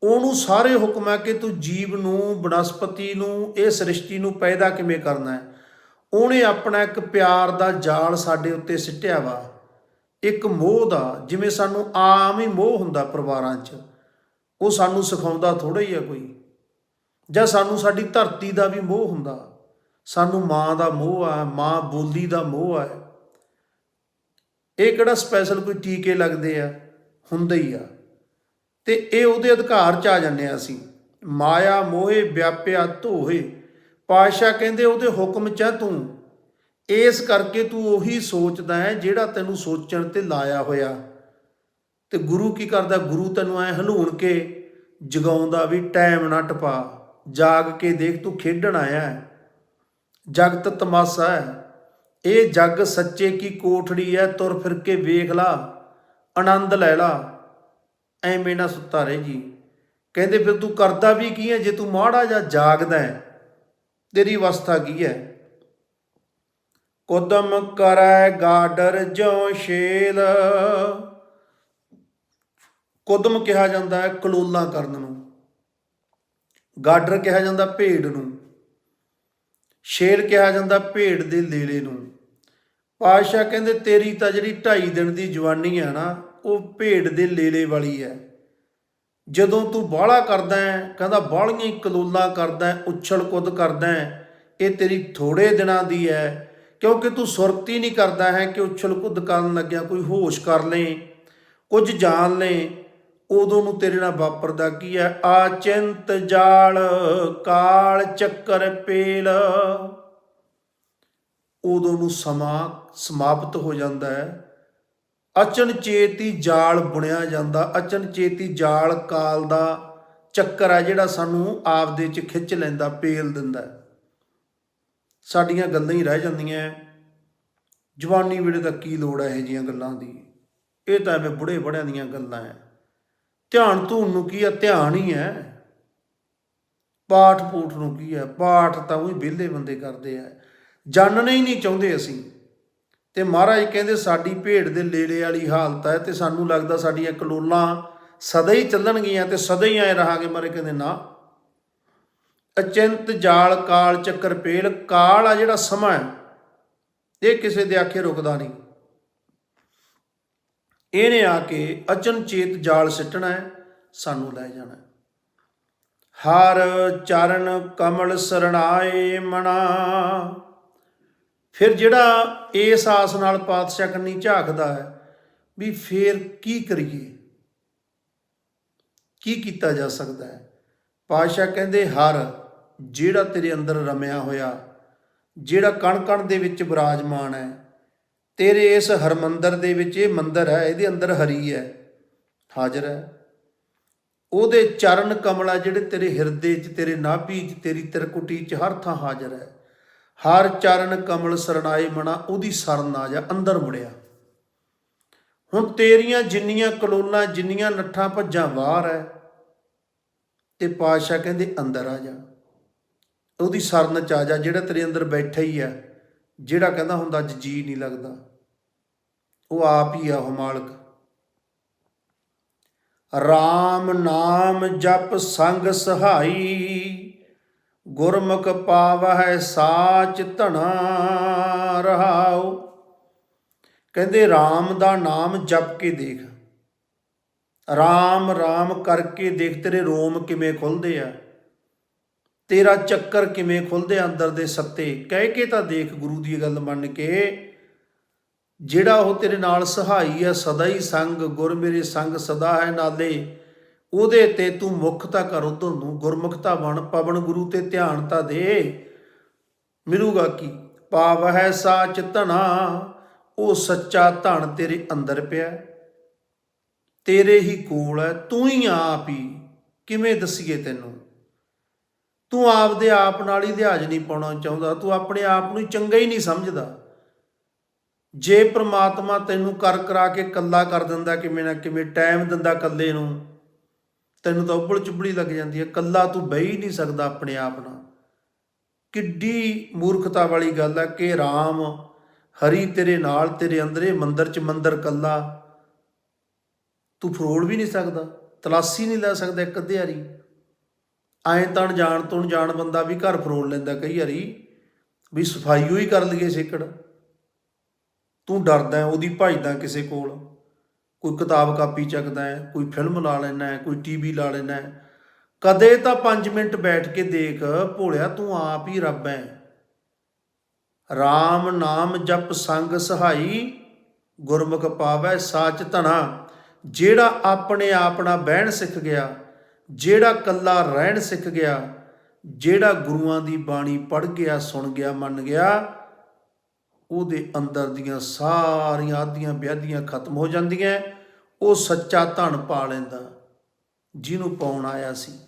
Speaker 1: ਉਹਨੂੰ ਸਾਰੇ ਹੁਕਮ ਹੈ ਕਿ ਤੂੰ ਜੀਵ ਨੂੰ, ਬਨਸਪਤੀ ਨੂੰ, ਇਹ ਸ੍ਰਿਸ਼ਟੀ ਨੂੰ ਪੈਦਾ ਕਿਵੇਂ ਕਰਨਾ ਹੈ ਉਹਨੇ ਆਪਣਾ ਇੱਕ ਪਿਆਰ ਦਾ ਜਾਲ ਸਾਡੇ ਉੱਤੇ ਸਿੱਟਿਆ ਵਾ। ਇੱਕ ਮੋਹ ਦਾ, ਜਿਵੇਂ ਸਾਨੂੰ ਆਮ ਹੀ ਮੋਹ ਹੁੰਦਾ ਪਰਿਵਾਰਾਂ 'ਚ। ਉਹ ਸਾਨੂੰ ਸਿਖਾਉਂਦਾ ਥੋੜਾ ਹੀ ਆ ਕੋਈ। ਜਾਂ ਸਾਨੂੰ ਸਾਡੀ ਧਰਤੀ ਦਾ ਵੀ ਮੋਹ ਹੁੰਦਾ। ਸਾਨੂੰ ਮਾਂ ਦਾ ਮੋਹ ਆ, ਮਾਂ ਬੋਲੀ ਦਾ ਮੋਹ ਆ। ਇਹ ਕਿਹੜਾ ਸਪੈਸ਼ਲ ਕੋਈ ਟੀਕੇ ਲੱਗਦੇ ਆ? ਹੁੰਦੇ ਹੀ ਆ। ਤੇ ਇਹ ਉਹਦੇ ਅਧਿਕਾਰ ਚ ਆ ਜਾਂਦੇ ਆ ਅਸੀਂ। ਮਾਇਆ, ਮੋਹੇ, ਵਿਆਪਿਆ, ਧੋਹੇ। ਪਾਸ਼ਾ ਕਹਿੰਦੇ ਉਹਦੇ ਹੁਕਮ ਚ ਆ ਤੂੰ। ਇਸ ਕਰਕੇ ਤੂੰ ਉਹੀ ਸੋਚਦਾ ਹੈ ਜਿਹੜਾ ਤੈਨੂੰ ਸੋਚਣ ਤੇ ਲਾਇਆ ਹੋਇਆ। ਤੇ ਗੁਰੂ ਕੀ ਕਰਦਾ? ਗੁਰੂ ਤੈਨੂੰ ਐ ਹਲੂਣ ਕੇ ਜਗਾਉਂਦਾ ਵੀ ਟਾਈਮ ਨਾ ਟਪਾ। ਜਾਗ ਕੇ ਦੇਖ ਤੂੰ ਖੇਡਣ ਆਇਆ ਹੈ। ਜਗਤ ਤਮਾਸਾ ਹੈ। ਇਹ ਜੱਗ ਸੱਚੇ ਕੀ ਕੋਠੜੀ ਹੈ ਤੁਰ ਫਿਰ ਕੇ ਵੇਖ ਲਾ, ਆਨੰਦ ਲੈ ਲਾ। ਐਵੇਂ ਨਾ ਸੁੱਤਾ ਰਹਿ ਜੀ। ਕਹਿੰਦੇ ਫਿਰ ਤੂੰ ਕਰਦਾ ਵੀ ਕੀ ਹੈ ਜੇ ਤੂੰ ਮਾੜਾ ਜਾਂ ਜਾਗਦਾ ਹੈ ਤੇਰੀ ਅਵਸਥਾ ਕੀ ਹੈ ਕੁਦਮ ਕਰੈ ਗਾਡਰ ਜਿਉ ਸ਼ੇਲ ਕੁਦਮ ਕਿਹਾ ਜਾਂਦਾ ਹੈ ਕਲੋਲਾਂ ਕਰਨ ਨੂੰ। ਗਾਡਰ ਕਿਹਾ ਜਾਂਦਾ ਭੇਡ ਨੂੰ। ਸ਼ੇਰ ਕਿਹਾ ਜਾਂਦਾ ਭੇਡ ਦੇ ਲੇਲੇ ਨੂੰ। ਪਾਸ਼ਾ ਕਹਿੰਦੇ, ਤੇਰੀ ਤਾਂ ਜਿਹੜੀ 2.5 ਦਿਨ ਦੀ ਜਵਾਨੀ ਹੈ ਨਾ, ਉਹ ਭੇਡ ਦੇ ਲੇਲੇ ਵਾਲੀ ਹੈ ਜਦੋਂ ਤੂੰ ਬਾਹਲਾ ਕਰਦਾ ਹੈ ਕਹਿੰਦਾ, ਬਾਹਲੀਆਂ ਹੀ ਕਲੋਲਾਂ ਕਰਦਾ ਹੈ ਉਛਲ ਕੁੱਦ ਕਰਦਾ ਇਹ ਤੇਰੀ ਥੋੜੇ ਦਿਨਾਂ ਦੀ ਹੈ ਕਿਉਂਕਿ ਤੂੰ ਸੁਰਤੀ ਨਹੀਂ ਕਰਦਾ ਹੈ ਕਿ ਉਛਲ ਕੁੱਦ ਕਰਨ ਲੱਗਿਆ, ਕੋਈ ਹੋਸ਼ ਕਰ ਲੇ, ਕੁਝ ਜਾਣ ਲੇ। ਉਦੋਂ ਨੂੰ ਤੇਰੇ ਨਾਲ ਵਾਪਰਦਾ ਕੀ ਹੈ ਆਚਿੰਤ ਜਾਲ, ਕਾਲ ਚੱਕਰ ਪੇਲ। ਉਦੋਂ ਨੂੰ ਸਮਾਂ ਸਮਾਪਤ ਹੋ ਜਾਂਦਾ ਹੈ। ਅਚਨ ਚੇਤੀ ਜਾਲ ਬੁਣਿਆ ਜਾਂਦਾ। ਅਚਨ ਚੇਤੀ ਜਾਲ ਕਾਲ ਦਾ ਚੱਕਰ ਹੈ ਜਿਹੜਾ ਸਾਨੂੰ ਆਪ ਦੇ ਚ ਖਿੱਚ ਲੈਂਦਾ, ਪੇਲ ਦਿੰਦਾ ਸਾਡੀਆਂ ਗੱਲਾਂ ਹੀ ਰਹਿ ਜਾਂਦੀਆਂ ਜਵਾਨੀ ਵੇਲੇ ਤਾਂ ਕੀ ਲੋੜ ਹੈ ਇਹ ਜੀਆਂ ਗੱਲਾਂ ਦੀ? ਇਹ ਤਾਂ ਐਵੇਂ ਬੁੜੇ ਬੜਿਆਂ ਦੀਆਂ ਗੱਲਾਂ ਹੈ। ਧਿਆਨ ਧੂਣ ਨੂੰ ਕੀ ਹੈ? ਧਿਆਨ ਹੀ ਹੈ। ਪਾਠ ਪੂਠ ਨੂੰ ਕੀ ਹੈ? ਪਾਠ ਤਾਂ ਉਹੀ ਵਿਹਲੇ ਬੰਦੇ ਕਰਦੇ ਆ ਜਾਣਨਾ ਹੀ ਨਹੀਂ ਚਾਹੁੰਦੇ ਅਸੀਂ। ਤੇ ਮਹਾਰਾਜ ਕਹਿੰਦੇ ਸਾਡੀ ਭੇਡ ਦੇ ਲੇਲੇ ਵਾਲੀ ਹਾਲਤ ਹੈ ਤੇ ਸਾਨੂੰ ਲੱਗਦਾ ਸਾਡੀਆਂ ਕਲੋਲਾਂ ਸਦਾ ਹੀ ਚੱਲਣਗੀਆਂ ਤੇ ਸਦਾ ਹੀ ਆਏ ਰਹਾਂਗੇ ਮਾਰੇ ਕਹਿੰਦੇ ਨਾ, ਅਚਿੰਤ ਜਾਲ ਕਾਲ ਚੱਕਰ ਪੇਲ, ਕਾਲ ਆ ਜਿਹੜਾ ਸਮਾਂ ਹੈ, ਇਹ ਕਿਸੇ ਦੇ ਆਖੇ ਰੁਕਦਾ ਨਹੀਂ ਇਹਨੇ ਆ ਕੇ ਅਚਨਚੇਤ ਜਾਲ ਸਿੱਟਣਾ ਹੈ, ਸਾਨੂੰ ਲੈ ਜਾਣਾ ਹੈ। ਹਰ ਚਰਨ ਕਮਲ ਸਰਣਾਏ ਮਣਾ ਫਿਰ ਜਿਹੜਾ ਇਸ ਆਸ ਨਾਲ ਪਾਤਸ਼ਾਹ ਕੰਨੀ ਝਾਕਦਾ ਹੈ ਵੀ ਫੇਰ ਕੀ ਕਰੀਏ? ਕੀ ਕੀਤਾ ਜਾ ਸਕਦਾ ਹੈ? ਪਾਤਸ਼ਾਹ ਕਹਿੰਦੇ, ਹਰ ਜਿਹੜਾ ਤੇਰੇ ਅੰਦਰ ਰਮਿਆ ਹੋਇਆ, ਜਿਹੜਾ ਕਣ ਕਣ ਦੇ ਵਿੱਚ ਵਿਰਾਜਮਾਨ ਹੈ, ਤੇਰੇ ਇਸ ਹਰਮੰਦਰ ਦੇ ਵਿੱਚ ਇਹ ਮੰਦਰ ਹੈ, ਇਹਦੇ ਅੰਦਰ ਹਰੀ ਹੈ, ਹਾਜ਼ਰ ਹੈ। ਉਹਦੇ ਚਰਨ ਕਮਲਾ ਜਿਹੜੇ ਤੇਰੇ ਹਿਰਦੇ 'ਚ, ਤੇਰੇ ਨਾਭੀ 'ਚ, ਤੇਰੀ ਤਿਰਕੁਟੀ 'ਚ ਹਰ ਥਾਂ ਹਾਜ਼ਰ ਹੈ। ਹਰ ਚਰਨ ਕਮਲ ਸਰਣਾਏ ਮਣਾ, ਉਹਦੀ ਸਰਨ ਆ ਜਾ, ਅੰਦਰ ਮੁੜਿਆ। ਹੁਣ ਤੇਰੀਆਂ ਜਿੰਨੀਆਂ ਕਲੋਲਾਂ, ਜਿੰਨੀਆਂ ਨੱਠਾਂ ਭੱਜਾਂ ਬਾਹਰ ਹੈ ਤੇ ਪਾਤਸ਼ਾਹ ਕਹਿੰਦੇ ਅੰਦਰ ਆ ਜਾ। ਉਹਦੀ ਸਰਨ ਚ ਆ ਜਾ, ਜਿਹੜਾ ਤੇਰੇ ਅੰਦਰ ਬੈਠਾ ਹੀ ਹੈ ਜਿਹੜਾ ਕਹਿੰਦਾ ਹੁੰਦਾ ਅੱਜ ਜੀ ਨਹੀਂ ਲੱਗਦਾ। ਉਹ ਆਪ ਹੀ ਆ ਉਹ ਮਾਲਕ। RAM ਨਾਮ ਜਪ ਸੰਗ ਸਹਾਈ। ਗੁਰਮੁਖ ਪਾਵਹਿ ਸਾਚ ਧਣਾ ਰਹਾਉ। ਕਹਿੰਦੇ RAM ਦਾ ਨਾਮ ਜਪ ਕੇ ਦੇਖ। RAM RAM ਕਰਕੇ ਦੇਖ, ਤੇਰੇ ਰੋਮ ਕਿਵੇਂ ਖੁੱਲਦੇ ਆ? ਤੇਰਾ ਚੱਕਰ ਕਿਵੇਂ ਖੁੱਲਦੇ ਆ ਅੰਦਰ ਦੇ ਸੱਤੇ? ਕਹਿ ਕੇ ਤਾਂ ਦੇਖ ਗੁਰੂ ਦੀ ਗੱਲ ਮੰਨ ਕੇ, ਜਿਹੜਾ ਉਹ ਤੇਰੇ ਨਾਲ ਸਹਾਈ ਹੈ ਸਦਾ ਹੀ ਸੰਗ, ਗੁਰ ਮੇਰੇ ਸੰਗ ਸਦਾ ਹੈ ਨਾਲੇ। ਉਹਦੇ ਤੇ ਤੂੰ ਮੁਖਤਾ ਕਰ ਉਧਰ ਨੂੰ ਗੁਰਮੁਖਤਾ ਬਣ, ਪਵਨ ਗੁਰੂ ਤੇ ਧਿਆਨ ਤਾਂ ਦੇ। ਮਿਲੂਗਾ ਕੀ? ਪਾਵ ਹੈ ਸਾਚ ਧਣਾ, ਉਹ ਸੱਚਾ ਧਨ ਤੇਰੇ ਅੰਦਰ ਪਿਆ। ਤੇਰੇ ਹੀ ਕੋਲ ਹੈ, ਤੂੰ ਹੀ ਆਪ ਹੀ। ਕਿਵੇਂ ਦਸੀਏ ਤੈਨੂੰ? ਤੂੰ ਆਪਦੇ ਆਪ ਨਾਲ ਹੀ ਲਿਹਾਜ਼ ਨਹੀਂ ਪਾਉਣਾ ਚਾਹੁੰਦਾ, ਤੂੰ ਆਪਣੇ ਆਪ ਨੂੰ ਚੰਗਾ ਹੀ ਨਹੀਂ ਸਮਝਦਾ। ਜੇ ਪ੍ਰਮਾਤਮਾ ਤੈਨੂੰ ਕਰ ਕਰਾ ਕੇ ਕੱਲਾ ਕਰ ਦਿੰਦਾ, ਕਿਵੇਂ ਨਾ ਕਿਵੇਂ ਟਾਈਮ ਦਿੰਦਾ ਕੱਲੇ ਨੂੰ ਤੈਨੂੰ ਤਾਂ ਉੱਬਲ ਚੁੱਬੜੀ ਲੱਗ ਜਾਂਦੀ ਹੈ। ਕੱਲਾ ਤੂੰ ਬਹਿ ਹੀ ਨਹੀਂ ਸਕਦਾ ਆਪਣੇ ਆਪ ਨਾਲ। ਕਿੱਡੀ ਮੂਰਖਤਾ ਵਾਲੀ ਗੱਲ ਹੈ ਕਿ RAM ਹਰੀ ਤੇਰੇ ਨਾਲ ਤੇਰੇ ਅੰਦਰੇ, ਮੰਦਰ ਚ ਮੰਦਰ ਕੱਲਾ ਤੂੰ ਫਰੋੜ ਵੀ ਨਹੀਂ ਸਕਦਾ, ਤਲਾਸੀ ਨਹੀਂ ਲੈ ਸਕਦਾ ਇੱਕ ਅੱਧੇ ਵਾਰੀ। ਐਂ ਤਣ ਜਾਣ ਤੋਂ ਜਾਣ ਬੰਦਾ ਵੀ ਘਰ ਫਰੋੜ ਲੈਂਦਾ ਕਈ ਵਾਰੀ, ਵੀ ਸਫ਼ਾਈ ਹੋਈ ਕਰ ਲਈਏ ਸੇਕੜ। ਤੂੰ ਡਰਦਾ ਉਹਦੀ ਭਜਦਾ ਕਿਸੇ ਕੋਲ। ਕੋਈ ਕਿਤਾਬ ਕਾਪੀ ਚੱਕਦਾ ਹੈ, ਕੋਈ ਫਿਲਮ ਲਾ ਲੈਣਾ ਹੈ, ਕੋਈ ਟੀਵੀ ਲਾ ਲੈਣਾ ਹੈ। ਕਦੇ ਤਾਂ 5 ਮਿੰਟ ਬੈਠ ਕੇ ਦੇਖ, ਭੋਲਿਆ ਤੂੰ ਆਪ ਹੀ ਰੱਬ ਹੈ। RAM ਨਾਮ ਜਪ ਸੰਗ ਸਹਾਈ, ਗੁਰਮੁਖ ਪਾਵੈ ਸਾਚ ਧਣਾ। ਜਿਹੜਾ ਆਪਣੇ ਆਪ ਨਾਲ ਬਹਿਣ ਸਿੱਖ ਗਿਆ, ਜਿਹੜਾ ਕੱਲਾ ਰਹਿਣ ਸਿੱਖ ਗਿਆ, ਜਿਹੜਾ ਗੁਰੂਆਂ ਦੀ ਬਾਣੀ ਪੜ੍ਹ ਗਿਆ, ਸੁਣ ਗਿਆ, ਮੰਨ ਗਿਆ ਉਹਦੇ ਅੰਦਰ ਦੀਆਂ ਸਾਰੀਆਂ ਆਦੀਆਂ ਵਿਆਧੀਆਂ ਖਤਮ ਹੋ ਜਾਂਦੀਆਂ ਉਹ ਸੱਚਾ ਧਨ ਪਾ ਲੈਂਦਾ, ਜਿਹਨੂੰ ਪਾਉਣ ਆਇਆ ਸੀ।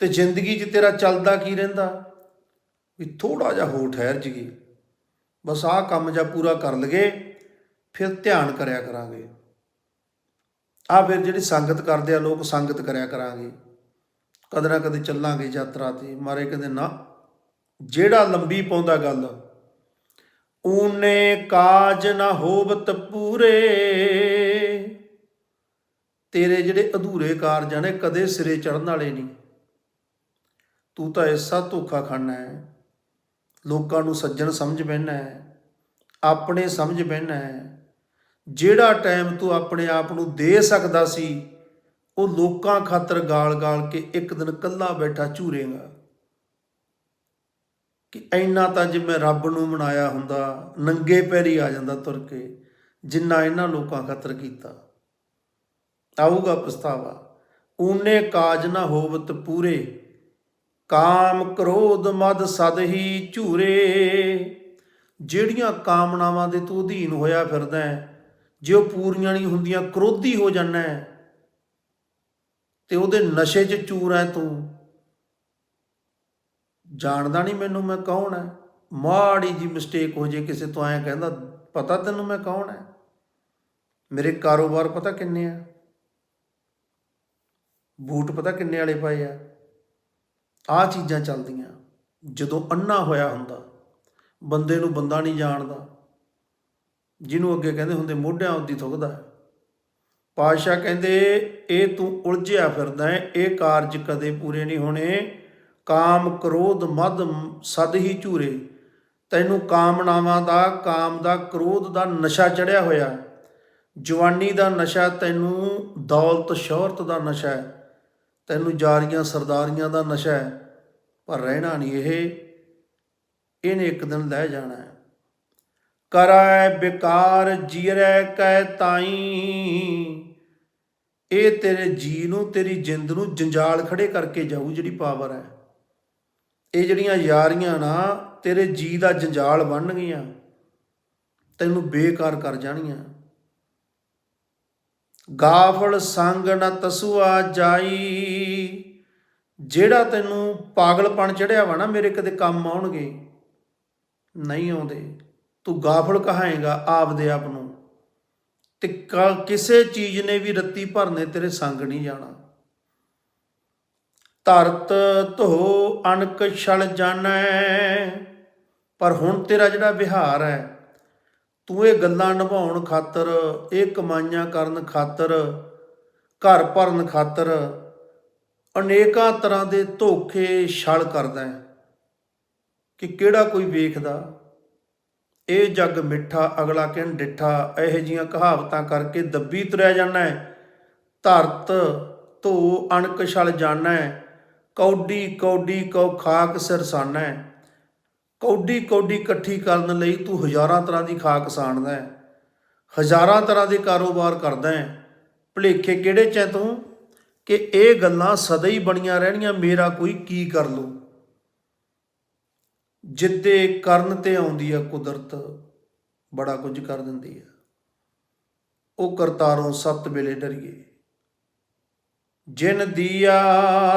Speaker 1: ਤੇ ਜ਼ਿੰਦਗੀ 'ਚ ਤੇਰਾ ਚੱਲਦਾ ਕੀ ਰਹਿੰਦਾ? ਵੀ ਥੋੜਾ ਜਿਹਾ ਹੋਰ ਠਹਿਰ ਜੀਏ ਬਸ ਆਹ ਕੰਮ ਜਾਂ ਪੂਰਾ ਕਰ ਲਗੇ ਫਿਰ ਧਿਆਨ ਕਰਿਆ ਕਰਾਂਗੇ। ਆ ਫਿਰ ਜਿਹੜੀ ਸੰਗਤ ਕਰਦੇ ਆ, ਲੋਕ ਸੰਗਤ ਕਰਿਆ ਕਰਾਂਗੇ। ਕਦੇ ਨਾ ਕਦੇ ਚੱਲਾਂਗੇ ਯਾਤਰਾ ਤੇ, ਮਾਰੇ ਕਹਿੰਦੇ ਨਾ, ਜਿਹੜਾ ਲੰਬੀ ਪਾਉਂਦਾ ਗੱਲ, ਊਨੇ ਕਾਜ ਨਾ ਹੋਵਤ ਪੂਰੇ। ਤੇਰੇ ਜਿਹੜੇ ਅਧੂਰੇ ਕਾਰਜ ਨੇ, ਕਦੇ ਸਿਰੇ ਚੜਨ ਵਾਲੇ ਨਹੀਂ। ਤੂੰ ਤਾਂ ਐਸਾ ਧੋਖਾ ਖਾਣਾ ਹੈ। ਲੋਕਾਂ ਨੂੰ ਸੱਜਣ ਸਮਝ ਬੈਣਾ ਹੈ, ਆਪਣੇ ਸਮਝ ਬੈਣਾ ਹੈ। ਜਿਹੜਾ ਟਾਈਮ ਤੂੰ ਆਪਣੇ ਆਪ ਨੂੰ ਦੇ ਸਕਦਾ ਸੀ ਉਹ ਲੋਕਾਂ ਖਾਤਰ ਗਾਲ-ਗਾਲ ਕੇ ਇੱਕ ਦਿਨ ਕੱਲਾ ਬੈਠਾ ਝੂਰੇਗਾ। ਕਿ ਐਨਾ ਤਾਂ ਜੇ ਮੈਂ ਰੱਬ ਨੂੰ ਮਨਾਇਆ ਹੁੰਦਾ, ਨੰਗੇ ਪੈਰੀ ਆ ਜਾਂਦਾ ਤੁਰ ਕੇ, ਜਿੰਨਾ ਇਹਨਾਂ ਲੋਕਾਂ ਖਾਤਰ ਕੀਤਾ। ਆਊਗਾ ਪਛਤਾਵਾ। ਊਨੇ ਕਾਜ ਨਾ ਹੋਵਤ ਪੂਰੇ, ਕਾਮ ਕ੍ਰੋਧ ਮਦ ਸਦ ਹੀ ਝੂਰੇ। ਜਿਹੜੀਆਂ ਕਾਮਨਾਵਾਂ ਦੇ ਤੂੰ ਅਧੀਨ ਹੋਇਆ ਫਿਰਦਾ, ਜੇ ਉਹ ਪੂਰੀਆਂ ਨਹੀਂ ਹੁੰਦੀਆਂ, ਕ੍ਰੋਧੀ ਹੋ ਜਾਂਦਾ। ਹੈ ਤੇ ਉਹਦੇ ਨਸ਼ੇ 'ਚ ਚੂਰ ਹੈ ਤੂੰ। ਜਾਣਦਾ ਨਹੀਂ ਮੈਨੂੰ ਮੈਂ ਕੌਣ ਹੈ ਮਾੜੀ ਜੀ ਮਿਸਟੇਕ ਹੋ ਜੇ ਕਿਸੇ ਤੋਂ ਐਂ ਕਹਿੰਦਾ, ਪਤਾ ਤੈਨੂੰ ਮੈਂ ਕੌਣ ਹੈ ਮੇਰੇ ਕਾਰੋਬਾਰ ਪਤਾ ਕਿੰਨੇ ਆ ਬੂਟ ਪਤਾ ਕਿੰਨੇ ਵਾਲੇ ਪਏ ਆ ਆ ਚੀਜ਼ਾਂ ਚੱਲਦੀਆਂ। ਜਦੋਂ ਅੰਨਾ ਹੋਇਆ ਹੁੰਦਾ, ਬੰਦੇ ਨੂੰ ਬੰਦਾ ਨਹੀਂ ਜਾਣਦਾ। ਜਿਹਨੂੰ ਅੱਗੇ ਕਹਿੰਦੇ ਹੁੰਦੇ, ਮੋਢਿਆਂ ਉੱਦੀ ਥੁੱਕਦਾ। ਹੈ। ਪਾਤਸ਼ਾਹ ਕਹਿੰਦੇ, ਇਹ ਤੂੰ ਉਲਝਿਆ ਫਿਰਦਾ ਹੈ, ਇਹ ਕਾਰਜ ਕਦੇ ਪੂਰੇ ਨਹੀਂ ਹੋਣੇ। ਕਾਮ ਕ੍ਰੋਧ ਮਦ ਸਦ ਹੀ ਝੂਰੇ। ਤੈਨੂੰ ਕਾਮਨਾਵਾਂ ਦਾ, ਕਾਮ ਦਾ, ਕ੍ਰੋਧ ਦਾ ਨਸ਼ਾ ਚੜਿਆ ਹੋਇਆ। ਜਵਾਨੀ ਦਾ ਨਸ਼ਾ ਤੈਨੂੰ, ਦੌਲਤ ਸ਼ੋਹਰਤ ਦਾ ਨਸ਼ਾ ਹੈ। ਤੈਨੂੰ ਜਾਰੀਆਂ ਸਰਦਾਰੀਆਂ ਦਾ ਨਸ਼ਾ ਹੈ, ਪਰ ਰਹਿਣਾ ਨਹੀਂ ਇਹ। ਇਹਨੇ ਇੱਕ ਦਿਨ ਲੈ ਜਾਣਾ ਹੈ। ਕਰੈ ਬਿਕਾਰ ਜੀਰੈ ਕੈ ਤਾਈ। ਇਹ ਤੇਰੇ ਜੀ ਨੂੰ, ਤੇਰੀ ਜਿੰਦ ਨੂੰ ਜੰਜਾਲ ਖੜੇ ਕਰਕੇ ਜਾਊ, ਜਿਹੜੀ ਪਾਵਰ ਹੈ। ਇਹ ਜਿਹੜੀਆਂ ਯਾਰੀਆਂ ਨਾ, ਤੇਰੇ ਜੀ ਦਾ ਜੰਜਾਲ ਬਣ ਗਈਆਂ। ਤੈਨੂੰ ਬੇਕਾਰ ਕਰ ਜਾਣੀਆਂ। ਗਾਫਲ ਸੰਗ ਨ ਤਸੁਆ ਜਾਈ। ਜਿਹੜਾ ਤੈਨੂੰ ਪਾਗਲਪਣ ਚੜਿਆ ਵਾ ਨਾ, ਮੇਰੇ ਕਦੇ ਕੰਮ ਆਉਣਗੇ, ਨਹੀਂ ਆਉਂਦੇ। ਤੂੰ ਗਾਫਲ ਕਹਾਏਗਾ ਆਪਦੇ ਆਪ ਨੂੰ। ਤੇ ਕਿਸੇ ਚੀਜ਼ ਨੇ ਵੀ ਰੱਤੀ ਭਰਨੇ ਤੇਰੇ ਸੰਗ ਨਹੀਂ ਜਾਣਾ। ਧਰਤ ਧੋ ਅਣਕ ਛਲ ਜਾਣੈ, ਪਰ ਹੁਣ ਤੇਰਾ ਜਿਹੜਾ ਵਿਹਾਰ ਹੈ, ਤੂੰ ਇਹ ਗੱਲਾਂ ਨਿਭਾਉਣ ਖਾਤਰ, ਇਹ ਕਮਾਈਆਂ ਕਰਨ ਖਾਤਰ, ਘਰ ਭਰਨ ਖਾਤਰ ਅਨੇਕਾਂ ਤਰ੍ਹਾਂ ਦੇ ਧੋਖੇ ਛਲ ਕਰਦਾ ਹੈ ਕਿ ਕਿਹੜਾ ਕੋਈ ਵੇਖਦਾ। ਇਹ ਜੱਗ ਮਿੱਠਾ, ਅਗਲਾ ਕਹਿਣ ਡਿੱਠਾ, ਇਹੋ ਜੀਆਂ ਕਹਾਵਤਾਂ ਕਰਕੇ ਦੱਬੀ ਤੁਰਿਆ ਜਾਂਦਾ ਹੈ। ਧਰਤ ਧੋ ਅਣਕ ਛਲ ਜਾਣਾ ਕੌਡੀ ਕੌਡੀ, ਕਉ ਖਾਕ ਸਿਰਸਾਨਾ ਕੌਡੀ ਕੌਡੀ ਇਕੱਠੀ ਕਰਨ ਲਈ ਤੂੰ ਹਜ਼ਾਰਾਂ ਤਰ੍ਹਾਂ ਦੀ ਖਾਕ ਸਾਣਦਾ ਹੈ। ਹਜ਼ਾਰਾਂ ਤਰ੍ਹਾਂ ਦੇ ਕਾਰੋਬਾਰ ਕਰਦਾ ਹੈ। ਭੁਲੇਖੇ ਕਿਹੜੇ ਚ ਹੈ ਤੂੰ? ਕਿ ਇਹ ਗੱਲਾਂ ਸਦਾ ਹੀ ਬਣੀਆਂ ਰਹਿਣੀਆਂ, ਮੇਰਾ ਕੋਈ ਕੀ ਕਰ ਲੂ ਜਿੱਦੇ ਕਰਨ ਤੇ ਆਉਂਦੀ ਆ ਕੁਦਰਤ, ਬੜਾ ਕੁਝ ਕਰ ਦਿੰਦੀ ਆ। ਉਹ ਕਰਤਾਰੋਂ ਸੱਤ ਵੇਲੇ ਡਰੀਏ। ਜਿਨ ਦੀਆ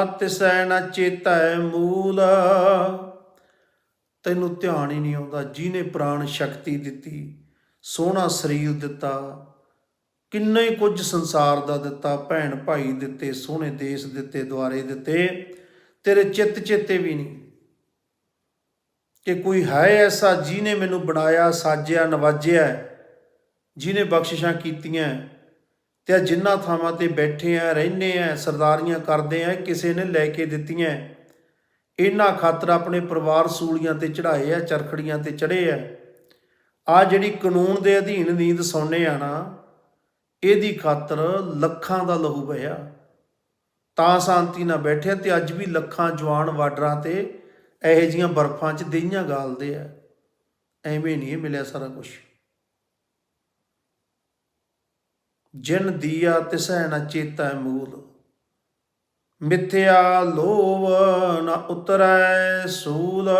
Speaker 1: ਤਿਸੈ ਨ ਚੇਤੈ ਮੂਲ, ਤੈਨੂੰ ਧਿਆਨ ਹੀ ਨਹੀਂ ਆਉਂਦਾ। ਜਿਹਨੇ ਪ੍ਰਾਣ ਸ਼ਕਤੀ ਦਿੱਤੀ, ਸੋਹਣਾ ਸਰੀਰ ਦਿੱਤਾ, ਕਿੰਨਾ ਹੀ ਕੁਝ ਸੰਸਾਰ ਦਾ ਦਿੱਤਾ, ਭੈਣ ਭਾਈ ਦਿੱਤੇ, ਸੋਹਣੇ ਦੇਸ਼ ਦਿੱਤੇ, ਦੁਆਰੇ ਦਿੱਤੇ, ਤੇਰੇ ਚਿੱਤ ਚੇਤੇ ਵੀ ਨਹੀਂ। ਕਿ ਕੋਈ ਹੈ ਐਸਾ ਜਿਹਨੇ ਮੈਨੂੰ ਬਣਾਇਆ, ਸਾਜਿਆ, ਨਵਾਜਿਆ ਜਿਹਨੇ ਬਖਸ਼ਿਸ਼ਾਂ ਕੀਤੀਆਂ ਤੇ ਆ ਜਿੰਨਾ ਥਾਵਾਂ ਤੇ ਬੈਠੇ ਆ, ਰਹਿੰਦੇ ਆ, ਸਰਦਾਰੀਆਂ ਕਰਦੇ ਆ ਕਿਸੇ ਨੇ ਲੈ ਕੇ ਦਿੱਤੀਆਂ ਇਹਨਾਂ ਖਾਤਰ ਆਪਣੇ ਪਰਿਵਾਰ ਸੂਲੀਆਂ ਤੇ ਚੜਾਏ ਆ, ਚਰਖੜੀਆਂ ਤੇ ਚੜੇ ਆ। ਆ ਜਿਹੜੀ ਕਾਨੂੰਨ ਦੇ ਅਧੀਨ ਨੀਂਦ ਸੌਣੇ ਆ ਨਾ, ਇਹਦੀ ਖਾਤਰ ਲੱਖਾਂ ਦਾ ਲਹੂ ਵਹਿਆ। ਤਾਂ ਸ਼ਾਂਤੀ ਨਾਲ ਬੈਠਿਆ ਤੇ ਅੱਜ ਵੀ ਲੱਖਾਂ ਜਵਾਨ ਵਾਡਰਾਂ ਤੇ ਇਹੋ ਜੀਆਂ ਬਰਫਾਂ 'ਚ ਦਈਆਂ ਗਾਲਦੇ ਆ। ਐਵੇਂ ਨਹੀਂ ਮਿਲਿਆ ਸਾਰਾ ਕੁਝ ਜਿਨ ਦੀਆ ਤਿਸੈ ਨ ਚੇਤੈ ਮੂਲ। ਮਿੱਥਿਆ ਲੋਭ ਨ ਉਤਰੈ ਸੂਲ।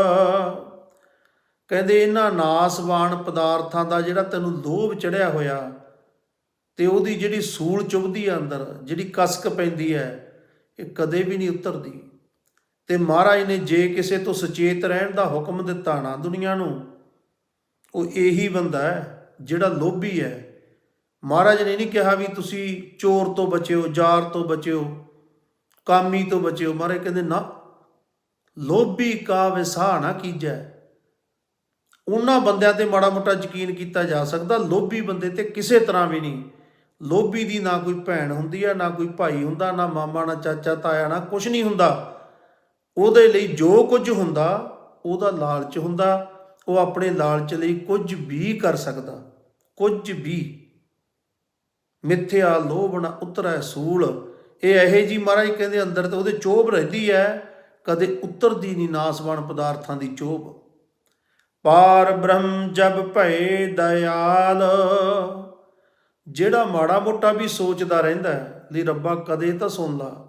Speaker 1: ਕਹਿੰਦੇ ਇਹਨਾਂ ਨਾਸਵਾਨ ਪਦਾਰਥਾਂ ਦਾ ਜਿਹੜਾ ਤੈਨੂੰ ਲੋਭ ਚੜਿਆ ਹੋਇਆ, ਤੇ ਉਹਦੀ ਜਿਹੜੀ ਸੂਲ ਚੁਭਦੀ ਆ ਅੰਦਰ, ਜਿਹੜੀ ਕਸਕ ਪੈਂਦੀ ਹੈ, ਇਹ ਕਦੇ ਵੀ ਨਹੀਂ ਉਤਰਦੀ। ਤੇ ਮਹਾਰਾਜ ਨੇ ਜੇ ਕਿਸੇ ਤੋਂ ਸੁਚੇਤ ਰਹਿਣ ਦਾ ਹੁਕਮ ਦਿੱਤਾ ਨਾ ਦੁਨੀਆ ਨੂੰ, ਉਹ ਇਹੀ ਬੰਦਾ ਹੈ ਜਿਹੜਾ ਲੋਭੀ ਹੈ। ਮਹਾਰਾਜ ਨੇ ਨਹੀਂ ਕਿਹਾ ਵੀ ਤੁਸੀਂ ਚੋਰ ਤੋਂ ਬਚਿਓ, ਜਾਰ ਤੋਂ ਬਚਿਓ, ਕਾਮੀ ਤੋਂ ਬਚਿਓ। ਮਹਾਰਾਜ ਕਹਿੰਦੇ, ਨਾ, ਲੋਭੀ ਕਾ ਵਿਸਾਹ ਨਾ ਕੀਜੈ। ਉਹਨਾਂ ਬੰਦਿਆਂ ਤੇ ਮਾੜਾ ਮੋਟਾ ਯਕੀਨ ਕੀਤਾ ਜਾ ਸਕਦਾ, ਲੋਭੀ ਬੰਦੇ ਤੇ ਕਿਸੇ ਤਰ੍ਹਾਂ ਵੀ ਨਹੀਂ। ਲੋਭੀ ਦੀ ਨਾ ਕੋਈ ਭੈਣ ਹੁੰਦੀ ਆ ਨਾ ਕੋਈ ਭਾਈ ਹੁੰਦਾ, ਨਾ ਮਾਮਾ, ਨਾ ਚਾਚਾ, ਤਾਇਆ, ਨਾ ਕੁਝ ਨਹੀਂ ਹੁੰਦਾ। ਉਹਦੇ ਲਈ ਜੋ ਕੁਝ ਹੁੰਦਾ, ਉਹਦਾ ਲਾਲਚ ਹੁੰਦਾ, ਉਹ ਆਪਣੇ ਲਾਲਚ ਲਈ ਕੁਝ ਵੀ ਕਰ ਸਕਦਾ। ਕੁਝ ਵੀ। ਮਿੱਥਿਆ ਲੋਭ ਨਾ ਉਤਰੈ ਸੂਲ। ਇਹ ਇਹੇ ਜੀ ਮਹਾਰਾਜ ਕਹਿੰਦੇ ਅੰਦਰ ਤੇ ਉਹਦੇ ਚੋਭ ਰਹਿੰਦੀ ਹੈ, ਕਦੇ ਉਤਰਦੀ ਨਹੀਂ ਨਾਸਵਾਨ ਪਦਾਰਥਾਂ ਦੀ ਚੋਭ ਪਾਰ ਬ੍ਰਹਮ ਜਬ ਭਏ ਦਇਆਲ। ਜਿਹੜਾ ਮਾੜਾ ਮੋਟਾ ਵੀ ਸੋਚਦਾ ਰਹਿੰਦਾ ਲਈ ਰੱਬਾ ਕਦੇ ਤਾਂ ਸੁਣ ਲਾ।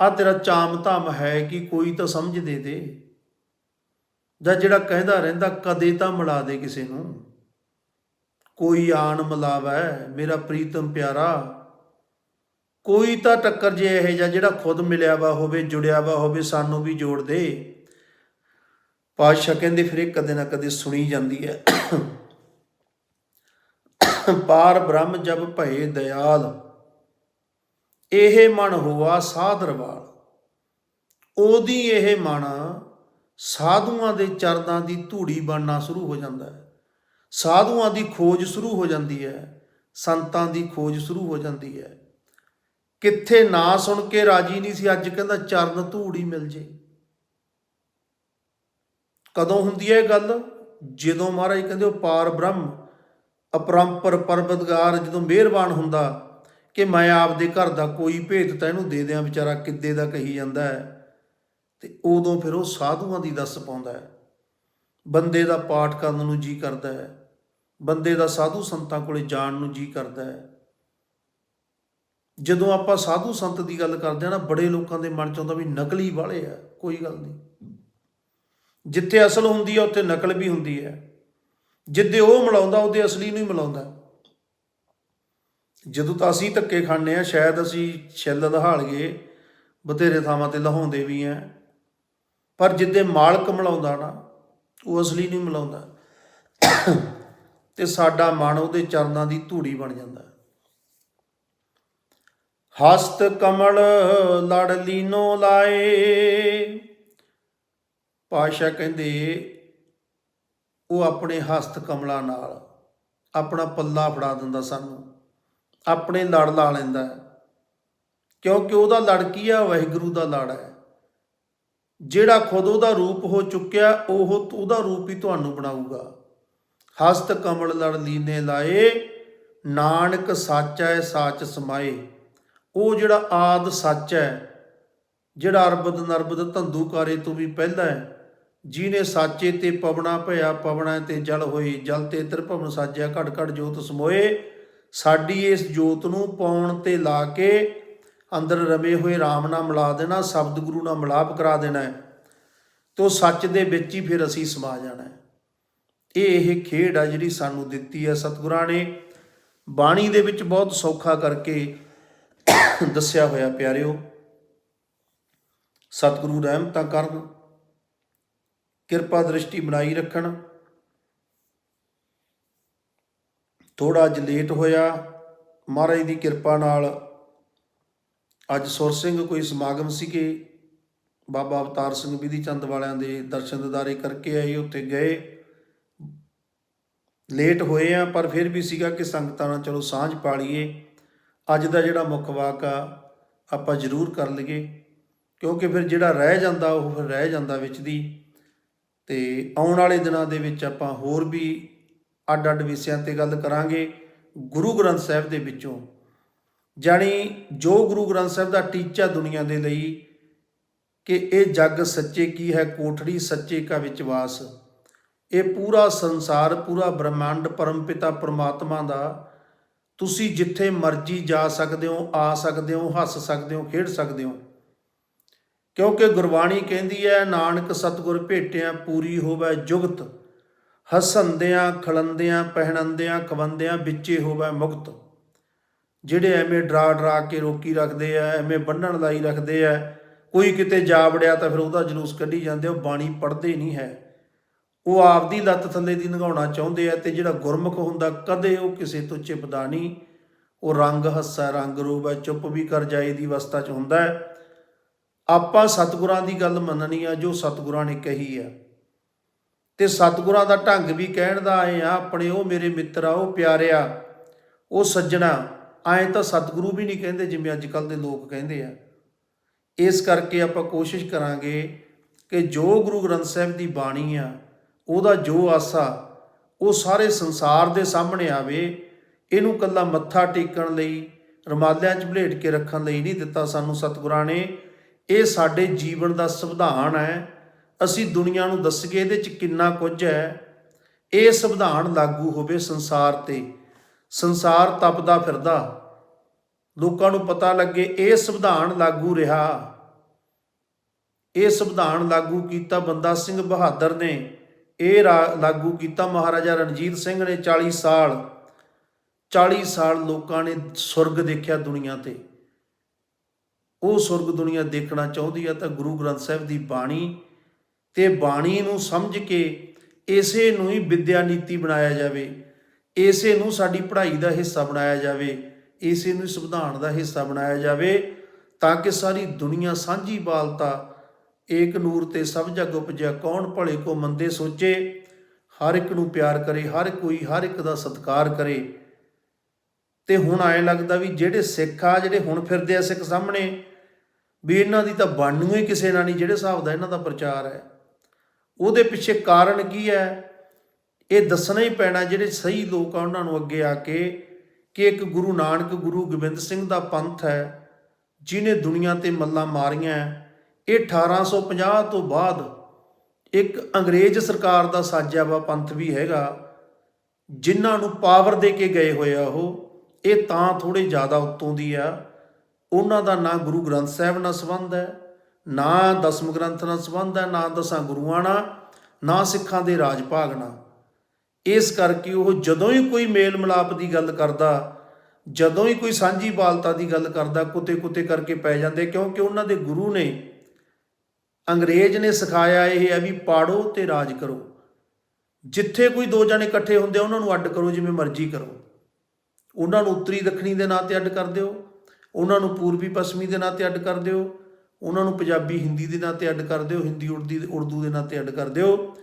Speaker 1: ਆ ਤੇਰਾ ਚਾਮ ਧਮ ਹੈ ਕਿ ਕੋਈ ਤਾਂ ਸਮਝ ਦੇ ਦੇ। ਜਾਂ ਜਿਹੜਾ ਕਹਿੰਦਾ ਰਹਿੰਦਾ, ਕਦੇ ਤਾਂ ਮਿਲਾ ਦੇ ਕਿਸੇ ਨੂੰ। ਕੋਈ ਆਣ ਮਿਲਾਵੈ, ਮੇਰਾ ਪ੍ਰੀਤਮ ਪਿਆਰਾ। ਕੋਈ ਤਾਂ ਟੱਕਰ ਜੇ ਇਹ ਜਿਹਾ ਜਿਹੜਾ ਖੁਦ ਮਿਲਿਆ ਵਾ ਹੋਵੇ, ਜੁੜਿਆ ਵਾ ਹੋਵੇ, ਸਾਨੂੰ ਵੀ ਜੋੜ ਦੇ। ਪਾਤਸ਼ਾਹ ਕਹਿੰਦੇ, ਫਿਰ ਇਹ ਕਦੇ ਨਾ ਕਦੇ ਸੁਣੀ ਜਾਂਦੀ ਹੈ। ਪਾਰ ਬ੍ਰਹਮ ਜਬ ਭਏ ਦਿਆਲ। ਇਹ ਮਨ ਹੋਆ ਸਾਧਰਵਾਲ ਉਹਦੀ ਇਹ ਮਨ ਸਾਧੂਆਂ ਦੇ ਚਰਨਾਂ ਦੀ ਧੂੜੀ ਬਣਨਾ ਸ਼ੁਰੂ ਹੋ ਜਾਂਦਾ ਹੈ। ਸਾਧੂਆਂ ਦੀ ਖੋਜ ਸ਼ੁਰੂ ਹੋ ਜਾਂਦੀ ਹੈ। ਸੰਤਾਂ ਦੀ ਖੋਜ ਸ਼ੁਰੂ ਹੋ ਜਾਂਦੀ ਹੈ। ਕਿੱਥੇ ਨਾ ਸੁਣ ਕੇ ਰਾਜੀ ਨਹੀਂ ਸੀ, ਅੱਜ ਕਹਿੰਦਾ ਚਰਨ ਧੂੜੀ ਮਿਲ ਜੇ। ਕਦੋਂ ਹੁੰਦੀ ਹੈ ਇਹ ਗੱਲ? ਜਦੋਂ ਮਹਾਰਾਜ ਕਹਿੰਦੇ ਉਹ ਪਾਰ ਬ੍ਰਹਮ, ਅਪਰੰਪਰ ਪਰਬਤਗਾਰ ਜਦੋਂ ਮਿਹਰਬਾਨ ਹੁੰਦਾ ਕਿ ਮੈਂ ਆਪਦੇ ਘਰ ਦਾ ਕੋਈ ਭੇਤ ਤਾਂ ਇਹਨੂੰ ਦੇ ਦਿਆਂ, ਵਿਚਾਰਾ ਕਿੱਦੇ ਦਾ ਕਹੀ ਜਾਂਦਾ ਹੈ। ਤੇ ਉਦੋਂ ਫਿਰ ਉਹ ਸਾਧੂਆਂ ਦੀ ਦੱਸ ਪਾਉਂਦਾ ਹੈ। ਬੰਦੇ ਦਾ ਪਾਠ ਕਰਨ ਨੂੰ ਜੀ ਕਰਦਾ ਹੈ। ਬੰਦੇ ਦਾ ਸਾਧੂ ਸੰਤਾਂ ਕੋਲੇ ਜਾਣ ਨੂੰ ਜੀ ਕਰਦਾ ਹੈ। ਜਦੋਂ ਆਪਾਂ ਸਾਧੂ ਸੰਤ ਦੀ ਗੱਲ ਕਰਦੇ ਆ ਨਾ, ਬੜੇ ਲੋਕਾਂ ਦੇ ਮਨ ਚ ਆਉਂਦਾ ਵੀ ਨਕਲੀ ਵਾਲੇ ਆ, ਕੋਈ ਗੱਲ ਨਹੀਂ। ਜਿੱਥੇ ਅਸਲ ਹੁੰਦੀ ਆ, ਉੱਥੇ ਨਕਲ ਵੀ ਹੁੰਦੀ ਹੈ। ਜਿੱਦੇ ਉਹ ਮਿਲਾਉਂਦਾ, ਉਹਦੇ ਅਸਲੀ ਨੂੰ ਹੀ ਮਿਲਾਉਂਦਾ। ਜਦੋਂ ਤਾਂ ਅਸੀਂ ਧੱਕੇ ਖਾਂਦੇ ਆ ਸ਼ਾਇਦ ਅਸੀਂ ਛਿੱਲ ਦਹਾੜ ਬਥੇਰੇ ਥਾਵਾਂ ਤੇ ਲਹਾਉਂਦੇ ਵੀ ਆ ਪਰ ਜਿੱਦੇ ਮਾਲਕ ਮਿਲਾਉਂਦਾ ਨਾ, ਉਹ ਅਸਲੀ ਨਹੀਂ ਮਿਲਾਉਂਦਾ। ਤੇ ਸਾਡਾ ਮਨ ਉਹਦੇ ਚਰਨਾਂ ਦੀ ਧੂੜੀ ਬਣ ਜਾਂਦਾ। ਹਸਤ ਕਮਲ ਲੜ ਲੀਨੋ ਲਾਏ। ਪਾਸ਼ਾ ਕਹਿੰਦੇ, ਉਹ ਆਪਣੇ ਹਸਤ ਕਮਲਾਂ ਨਾਲ ਆਪਣਾ ਪੱਲਾ ਫੜਾ ਦਿੰਦਾ ਸਾਨੂੰ। ਆਪਣੇ ਲੜ ਲਾ ਲੈਂਦਾ ਹੈ। ਕਿਉਂਕਿ ਉਹਦਾ ਲੜ ਕੀ ਆ ਵਾਹਿਗੁਰੂ ਦਾ ਲੜ ਹੈ। ਜਿਹੜਾ ਖੁਦ ਉਹਦਾ ਰੂਪ ਹੋ ਚੁੱਕਿਆ, ਉਹ ਉਹਦਾ ਰੂਪ ਹੀ ਤੁਹਾਨੂੰ ਬਣਾਊਗਾ। ਹਸਤ ਕਮਲ ਲੜ ਲੀਨੇ ਲਾਏ, ਨਾਨਕ ਸੱਚ ਹੈ, ਸਾਚ ਸਮਾਏ। ਉਹ ਜਿਹੜਾ ਆਦ ਸੱਚ ਹੈ, ਜਿਹੜਾ ਅਰਬਦ ਨਰਬਦ ਧੰਦੂਕਾਰੇ ਤੋਂ ਵੀ ਪਹਿਲਾਂ ਹੈ, ਜਿਹਨੇ ਸਾਚੇ ਤੇ ਪਵਣਾ ਭਇਆ, ਪਵਣਾ ਤੇ ਜਲ ਹੋਈ ਜਲ ਤੇ ਤ੍ਰਿਭਵਨ ਸਾਜਿਆ, ਘੜ ਘੜ ਜੋਤ ਸਮੋਏ ਸਾਡੀ ਇਸ ਜੋਤ ਨੂੰ ਪਾਉਣ ਤੇ ਲਾ ਕੇ ਅੰਦਰ ਰਵੇ ਹੋਏ RAM ਨਾਲ ਮਿਲਾ ਦੇਣਾ, ਸ਼ਬਦ ਗੁਰੂ ਨਾਲ ਮਿਲਾਪ ਕਰਾ ਦੇਣਾ ਹੈ, ਤੋ ਸੱਚ ਦੇ ਵਿੱਚ ਹੀ ਫਿਰ ਅਸੀਂ ਸਮਾ ਜਾਣਾ ਹੈ। ਇਹ ਇਹ ਖੇਡ ਆ ਜਿਹੜੀ ਸਾਨੂੰ ਦਿੱਤੀ ਹੈ ਸਤਿਗੁਰਾਂ ਨੇ। ਬਾਣੀ ਦੇ ਵਿੱਚ ਬਹੁਤ ਸੌਖਾ ਕਰਕੇ ਦੱਸਿਆ ਹੋਇਆ ਪਿਆਰਿਓ, ਸਤਿਗੁਰੂ ਰਹਿਮਤਾਂ ਕਰਨ, ਕਿਰਪਾ ਦ੍ਰਿਸ਼ਟੀ ਬਣਾਈ ਰੱਖਣ ਥੋੜਾ ਅੱਜ ਲੇਟ ਹੋਇਆ। ਮਹਾਰਾਜ ਦੀ ਕਿਰਪਾ ਨਾਲ ਅੱਜ ਸੁਰ ਸਿੰਘ ਕੋਈ ਸਮਾਗਮ ਸੀਗੇ। ਬਾਬਾ ਅਵਤਾਰ ਸਿੰਘ ਵਿਧੀ ਚੰਦ ਵਾਲਿਆਂ ਦੇ ਦਰਸ਼ਨ ਦਿਦਾਰੇ ਕਰਕੇ ਆਏ, ਉੱਥੇ ਗਏ। ਲੇਟ ਹੋਏ ਆ, ਪਰ ਫਿਰ ਵੀ ਸੀਗਾ ਕਿ ਸੰਗਤਾਂ ਨਾਲ ਚਲੋ ਸਾਂਝ ਪਾ ਲਈਏ ਅੱਜ ਦਾ ਜਿਹੜਾ ਮੁੱਖ ਵਾਕ ਆ, ਆਪਾਂ ਜ਼ਰੂਰ ਕਰ ਲਈਏ। ਕਿਉਂਕਿ ਫਿਰ ਜਿਹੜਾ ਰਹਿ ਜਾਂਦਾ, ਉਹ ਫਿਰ ਰਹਿ ਜਾਂਦਾ ਵਿੱਚ ਦੀ। ਤੇ ਆਉਣ ਵਾਲੇ ਦਿਨਾਂ ਦੇ ਵਿੱਚ ਆਪਾਂ ਹੋਰ ਵੀ ਅੱਡ-ਅੱਡ ਵਿਸ਼ਿਆਂ ਤੇ ਗੱਲ ਕਰਾਂਗੇ ਗੁਰੂ ਗ੍ਰੰਥ ਸਾਹਿਬ ਦੇ ਵਿੱਚੋਂ। ਜਾਣੀ ਜੋ ਗੁਰੂ ਗ੍ਰੰਥ ਸਾਹਿਬ ਦਾ ਟੀਚਾ ਦੁਨੀਆ ਦੇ ਲਈ ਕਿ ਇਹ ਜੱਗ ਸੱਚੇ ਕੀ ਹੈ, ਕੋਠੜੀ ਸੱਚੇ ਕਾ ਵਿਚਵਾਸ ਇਹ ਪੂਰਾ ਸੰਸਾਰ, ਪੂਰਾ ਬ੍ਰਹਮੰਡ, ਪਰਮਪਿਤਾ, ਪਰਮਾਤਮਾ ਦਾ। ਤੁਸੀਂ ਜਿੱਥੇ ਮਰਜ਼ੀ ਜਾ ਸਕਦੇ ਹੋ, ਆ ਸਕਦੇ ਹੋ, ਹੱਸ ਸਕਦੇ ਹੋ, ਖੇਡ ਸਕਦੇ ਹੋ। ਕਿਉਂਕਿ ਗੁਰਬਾਣੀ ਕਹਿੰਦੀ ਹੈ, ਨਾਨਕ ਸਤਿਗੁਰ ਭੇਟਿਆ, ਪੂਰੀ ਹੋਵੇ ਜੁਗਤ। ਹਸੰਦਿਆਂ, ਖਲੰਦਿਆਂ, ਪਹਿਣੰਦਿਆਂ ਖਵੰਦਿਆਂ ਵਿੱਚੇ ਹੋਵੇ ਮੁਕਤ। ਜਿਹੜੇ ਐਵੇਂ ਡਰਾ ਡਰਾ ਕੇ ਰੋਕੀ ਰੱਖਦੇ ਆ, ਐਵੇਂ ਬੰਨਣ ਲਾਈ ਰੱਖਦੇ ਆ, ਕੋਈ ਕਿਤੇ ਜਾ ਵੜਿਆ ਤਾਂ ਫਿਰ ਉਹਦਾ ਜਲੂਸ ਕੱਢੀ ਜਾਂਦੇ ਉਹ ਬਾਣੀ ਪੜ੍ਹਦੇ ਨਹੀਂ ਹੈ। ਉਹ ਆਪਦੀ ਲੱਤ ਥੱਲੇ ਦੀ ਨਗਾਉਣਾ ਚਾਹੁੰਦੇ ਆ ਤੇ ਜਿਹੜਾ ਗੁਰਮੁਖ ਹੁੰਦਾ ਕਦੇ ਉਹ ਕਿਸੇ ਤੋਂ ਚਿਪਦਾ ਨਹੀਂ। ਉਹ ਰੰਗ ਹੱਸਾ, ਰੰਗ ਰੂਪ ਹੈ ਚੁੱਪ ਵੀ ਕਰ ਜਾਏ ਦੀ ਅਵਸਥਾ 'ਚ ਹੁੰਦਾ ਹੈ। ਆਪਾਂ ਸਤਿਗੁਰਾਂ ਦੀ ਗੱਲ ਮੰਨਣੀ ਆ ਜੋ ਸਤਿਗੁਰਾਂ ਨੇ ਕਹੀ ਆ। ਤੇ ਸਤਿਗੁਰਾਂ ਦਾ ਢੰਗ ਵੀ ਕਹਿਣ ਦਾ ਆਏ ਆ, ਆਪਣੇ ਉਹ ਮੇਰੇ ਮਿੱਤਰ ਆ, ਉਹ ਪਿਆਰਿਆ, ਉਹ ਸੱਜਣਾ ਐਂ ਤਾਂ ਸਤਿਗੁਰੂ ਵੀ ਨਹੀਂ ਕਹਿੰਦੇ ਜਿਵੇਂ ਅੱਜ ਕੱਲ ਦੇ ਲੋਕ ਕਹਿੰਦੇ ਆ। ਇਸ ਕਰਕੇ ਆਪਾਂ ਕੋਸ਼ਿਸ਼ ਕਰਾਂਗੇ ਕਿ ਜੋ ਗੁਰੂ ਗ੍ਰੰਥ ਸਾਹਿਬ ਦੀ ਬਾਣੀ ਆ, ਉਹਦਾ ਜੋ ਆਸਾ, ਉਹ ਸਾਰੇ ਸੰਸਾਰ ਦੇ ਸਾਹਮਣੇ ਆਵੇ, ਇਹਨੂੰ ਕੱਲਾ ਮੱਥਾ ਟੇਕਣ ਲਈ, ਰਮਾਲਿਆਂ 'ਚ ਭਲੇਟ ਕੇ ਰੱਖਣ ਲਈ ਨਹੀਂ ਦਿੱਤਾ ਸਾਨੂੰ ਸਤਿਗੁਰਾਂ ਨੇ। ਇਹ ਸਾਡੇ ਜੀਵਨ ਦਾ ਸੰਵਿਧਾਨ ਹੈ। ਅਸੀਂ ਦੁਨੀਆ ਨੂੰ ਦੱਸੀਏ ਇਹਦੇ 'ਚ ਕਿੰਨਾ ਕੁਝ ਹੈ। ਇਹ ਸੰਵਿਧਾਨ ਲਾਗੂ ਹੋਵੇ ਸੰਸਾਰ ਤੇ। ਸੰਸਾਰ ਤਪਦਾ ਫਿਰਦਾ। ਲੋਕਾਂ ਨੂੰ ਪਤਾ ਲੱਗੇ ਇਹ ਸੰਵਿਧਾਨ ਲਾਗੂ ਰਿਹਾ। ਇਹ ਸੰਵਿਧਾਨ ਲਾਗੂ ਕੀਤਾ ਬੰਦਾ ਸਿੰਘ ਬਹਾਦਰ ਨੇ। ਇਹ ਰਾ- ਲਾਗੂ ਕੀਤਾ ਮਹਾਰਾਜਾ ਰਣਜੀਤ ਸਿੰਘ ਨੇ 40 ਸਾਲ। 40 ਸਾਲ ਲੋਕਾਂ ਨੇ ਸੁਰਗ ਦੇਖਿਆ ਦੁਨੀਆ ਤੇ। ਉਹ ਸੁਰਗ ਦੁਨੀਆ ਦੇਖਣਾ ਚਾਹੁੰਦੀ ਆ ਤਾਂ ਗੁਰੂ ਗ੍ਰੰਥ ਸਾਹਿਬ ਦੀ ਬਾਣੀ ਤੇ ਬਾਣੀ ਨੂੰ ਸਮਝ ਕੇ ਇਸੇ ਨੂੰ ਹੀ ਵਿਦਿਆ ਨੀਤੀ ਬਣਾਇਆ ਜਾਵੇ। ਇਸੇ ਨੂੰ ਸਾਡੀ ਪੜ੍ਹਾਈ ਦਾ ਹਿੱਸਾ ਬਣਾਇਆ ਜਾਵੇ। ਇਸੇ ਨੂੰ ਸੰਵਿਧਾਨ ਦਾ ਹਿੱਸਾ ਬਣਾਇਆ ਜਾਵੇ ਤਾਂ ਕਿ ਸਾਰੀ ਦੁਨੀਆ ਸਾਂਝੀ ਬਾਲਤਾ, ਏਕ ਨੂਰ ਤੇ ਸਭ ਜਗ ਉਪਜਿਆ, ਕੌਣ ਭਲੇ ਕੋ ਮੰਦੇ ਸੋਚੇ? ਹਰ ਇੱਕ ਨੂੰ ਪਿਆਰ ਕਰੇ, ਹਰ ਕੋਈ, ਹਰ ਇੱਕ ਦਾ ਸਤਿਕਾਰ ਕਰੇ। ਤੇ ਹੁਣ ਐਂ ਲੱਗਦਾ ਵੀ ਜਿਹੜੇ ਸਿੱਖ ਆ, ਜਿਹੜੇ ਹੁਣ ਫਿਰਦੇ ਆ ਸਿੱਖ ਸਾਹਮਣੇ, ਵੀ ਇਹਨਾਂ ਦੀ ਤਾਂ ਬਣਨੂ ਹੀ ਕਿਸੇ ਨਾਲ ਨਹੀਂ, ਜਿਹੜੇ ਹਿਸਾਬ ਦਾ ਇਹਨਾਂ ਦਾ ਪ੍ਰਚਾਰ ਹੈ। ਉਹਦੇ ਪਿੱਛੇ ਕਾਰਨ ਕੀ ਹੈ? ਇਹ ਦੱਸਣਾ ਹੀ ਪੈਣਾ, ਜਿਹੜੇ ਸਹੀ ਲੋਕ ਆ, ਉਹਨਾਂ ਨੂੰ ਅੱਗੇ ਆ ਕੇ ਕਿ ਇੱਕ ਗੁਰੂ ਨਾਨਕ, ਗੁਰੂ ਗੋਬਿੰਦ ਸਿੰਘ ਦਾ ਪੰਥ ਹੈ ਜਿਨੇ ਦੁਨੀਆ ਤੇ ਮੱਲਾਂ ਮਾਰੀਆਂ ਹੈ। ਇਹ 1850 ਤੋਂ ਬਾਅਦ ਇੱਕ ਅੰਗਰੇਜ਼ ਸਰਕਾਰ ਦਾ ਸਾਜਿਆ ਵਾ ਪੰਥ ਵੀ ਹੈਗਾ, ਜਿਨ੍ਹਾਂ ਨੂੰ ਪਾਵਰ ਦੇ ਕੇ ਗਏ ਹੋਏ ਆ ਉਹ। ਇਹ ਤਾਂ ਥੋੜੇ ਜ਼ਿਆਦਾ ਉੱਤੋਂ ਦੀ ਆ। ਉਹਨਾਂ ਦਾ ਨਾ ਗੁਰੂ ਗ੍ਰੰਥ ਸਾਹਿਬ ਨਾਲ ਸੰਬੰਧ ਹੈ। ਨਾ ਦਸਮ ਗ੍ਰੰਥ ਨਾਲ ਸੰਬੰਧ ਹੈ, ਨਾ ਦਸਾਂ ਗੁਰੂਆਂ ਨਾਲ, ਨਾ ਸਿੱਖਾਂ ਦੇ ਰਾਜ ਭਾਗ ਨਾਲ। ਇਸ ਕਰਕੇ ਉਹ ਜਦੋਂ ਹੀ ਕੋਈ ਮੇਲ ਮਿਲਾਪ ਦੀ ਗੱਲ ਕਰਦਾ, ਜਦੋਂ ਹੀ ਕੋਈ ਸਾਂਝੀ ਬਾਲਤਾ ਦੀ ਗੱਲ ਕਰਦਾ ਕੁੱਤੇ ਕੁੱਤੇ ਕਰਕੇ ਪੈ ਜਾਂਦੇ, ਕਿਉਂਕਿ ਉਹਨਾਂ ਦੇ ਗੁਰੂ ਨੇ, ਅੰਗਰੇਜ਼ ਨੇ ਸਿਖਾਇਆ ਇਹ ਹੈ ਵੀ ਪਾੜੋ ਤੇ ਰਾਜ ਕਰੋ। ਜਿੱਥੇ ਕੋਈ ਦੋ ਜਣੇ ਇਕੱਠੇ ਹੁੰਦੇ ਆ, ਉਹਨਾਂ ਨੂੰ ਅੱਡ ਕਰੋ, ਜਿਵੇਂ ਮਰਜ਼ੀ ਕਰੋ। ਉਹਨਾਂ ਨੂੰ ਉੱਤਰੀ ਦੱਖਣੀ ਦੇ ਨਾਂ ਤੇ ਅੱਡ ਕਰ ਦਿਓ, ਉਹਨਾਂ ਨੂੰ ਪੂਰਬੀ ਪੱਛਮੀ ਦੇ ਨਾਂ ਤੇ ਅੱਡ ਕਰ ਦਿਓ ਉਹਨਾਂ ਨੂੰ ਪੰਜਾਬੀ ਹਿੰਦੀ ਦੇ ਨਾਂ ਤੇ ਅੱਡ ਕਰ ਦਿਓ, ਹਿੰਦੀ, ਉਰਦੀ, ਉਰਦੂ ਦੇ ਨਾਂ ਤੇ ਅੱਡ ਕਰ ਦਿਓ।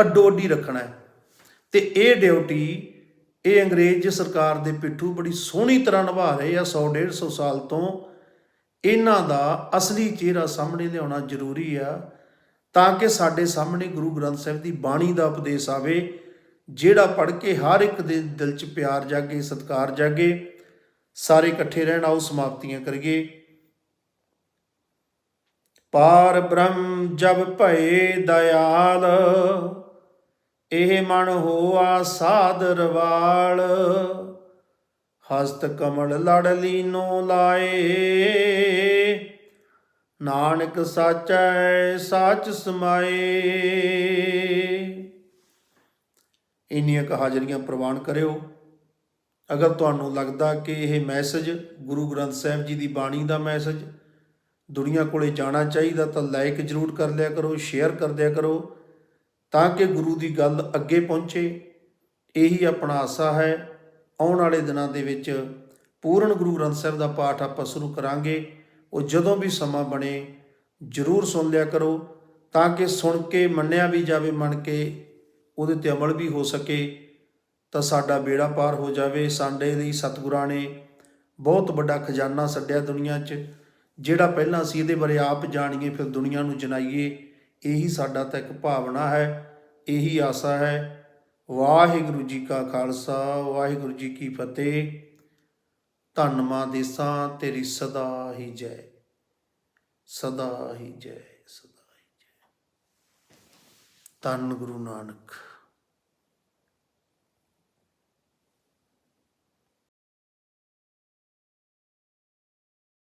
Speaker 1: ਅੱਡੋ ਅੱਡੀ ਰੱਖਣਾ ਹੈ। ਤੇ ਇਹ ਡਿਊਟੀ ਇਹ ਅੰਗਰੇਜ਼ ਸਰਕਾਰ ਦੇ ਪਿੱਠੂ ਬੜੀ ਸੋਹਣੀ ਤਰ੍ਹਾਂ ਨਿਭਾ ਰਹੇ ਆ 100 150 ਸਾਲ ਤੋਂ। ਇਹਨਾਂ ਦਾ ਅਸਲੀ ਚਿਹਰਾ ਸਾਹਮਣੇ ਲਿਆਉਣਾ ਜ਼ਰੂਰੀ ਆ, ਤਾਂ ਕਿ ਸਾਡੇ ਸਾਹਮਣੇ ਗੁਰੂ ਗ੍ਰੰਥ ਸਾਹਿਬ ਦੀ ਬਾਣੀ ਦਾ ਉਪਦੇਸ਼ ਆਵੇ, ਜਿਹੜਾ ਪੜ੍ਹ ਕੇ ਹਰ ਇੱਕ ਦੇ ਦਿਲ 'ਚ ਪਿਆਰ ਜਾਗੇ, ਸਤਿਕਾਰ ਜਾਗੇ, ਸਾਰੇ ਇਕੱਠੇ ਰਹਿਣ ਆਓ, ਸਮਾਪਤੀਆਂ ਕਰੀਏ। ਪਾਰ ਬ੍ਰਹਮ ਜਬ ਭਏ ਦਇਆਲ, ਇਹ ਮਨ ਹੋਆ ਸਾਦਰਵਾਲ ਹਸਤ ਕਮਲ ਲੜ ਲੀਨੋ ਲਾਏ, ਨਾਨਕ ਸਾਚੈ ਸਾਚ ਸਮਾਏ। ਇੰਨੀਆਂ ਕੁ ਹਾਜ਼ਰੀਆਂ ਪ੍ਰਵਾਨ ਕਰਿਓ। ਅਗਰ ਤੁਹਾਨੂੰ ਲੱਗਦਾ ਕਿ ਇਹ ਮੈਸੇਜ ਗੁਰੂ ਗ੍ਰੰਥ ਸਾਹਿਬ ਜੀ ਦੀ ਬਾਣੀ ਦਾ ਮੈਸੇਜ ਦੁਨੀਆ ਕੋਲੇ ਜਾਣਾ ਚਾਹੀਦਾ ਤਾਂ ਲਾਈਕ ਜ਼ਰੂਰ ਕਰ ਲਿਆ ਕਰੋ ਸ਼ੇਅਰ ਕਰ ਦਿਆ ਕਰੋ, ਤਾਂ ਕਿ ਗੁਰੂ ਦੀ ਗੱਲ ਅੱਗੇ ਪਹੁੰਚੇ। ਇਹੀ ਆਪਣਾ ਆਸਾ ਹੈ। ਆਉਣ ਵਾਲੇ ਦਿਨਾਂ ਦੇ ਵਿੱਚ ਪੂਰਨ ਗੁਰੂ ਗ੍ਰੰਥ ਸਾਹਿਬ ਦਾ ਪਾਠ ਆਪਾਂ ਸ਼ੁਰੂ ਕਰਾਂਗੇ। ਉਹ ਜਦੋਂ ਵੀ ਸਮਾਂ ਬਣੇ, ਜ਼ਰੂਰ ਸੁਣ ਲਿਆ ਕਰੋ, ਤਾਂ ਕਿ ਸੁਣ ਕੇ, ਮੰਨਿਆ ਵੀ ਜਾਵੇ, ਮੰਨ ਕੇ ਉਹਦੇ ਤੇ ਅਮਲ ਵੀ ਹੋ ਸਕੇ, ਤਾਂ ਸਾਡਾ ਬੇੜਾ ਪਾਰ ਹੋ ਜਾਵੇ। ਸਾਡੇ ਲਈ ਸਤਿਗੁਰਾਂ ਨੇ ਬਹੁਤ ਵੱਡਾ ਖਜ਼ਾਨਾ ਛੱਡਿਆ ਦੁਨੀਆ 'ਚ। ਜਿਹੜਾ ਪਹਿਲਾਂ ਅਸੀਂ ਇਹਦੇ ਬਾਰੇ ਆਪ ਜਾਣੀਏ, ਫਿਰ ਦੁਨੀਆ ਨੂੰ ਜਨਾਈਏ, ਇਹੀ ਸਾਡਾ ਤਾਂ ਇੱਕ ਭਾਵਨਾ ਹੈ, ਇਹੀ ਆਸਾ ਹੈ। ਵਾਹਿਗੁਰੂ ਜੀ ਕਾ ਖਾਲਸਾ, ਵਾਹਿਗੁਰੂ ਜੀ ਕੀ ਫਤਿਹ। ਧੰਨ ਮਾਂ ਦੇਸਾਂ ਤੇਰੀ ਸਦਾ ਹੀ ਜੈ, ਸਦਾ ਹੀ ਜੈ, ਸਦਾ ਹੀ ਜੈ। ਧੰਨ ਗੁਰੂ ਨਾਨਕ।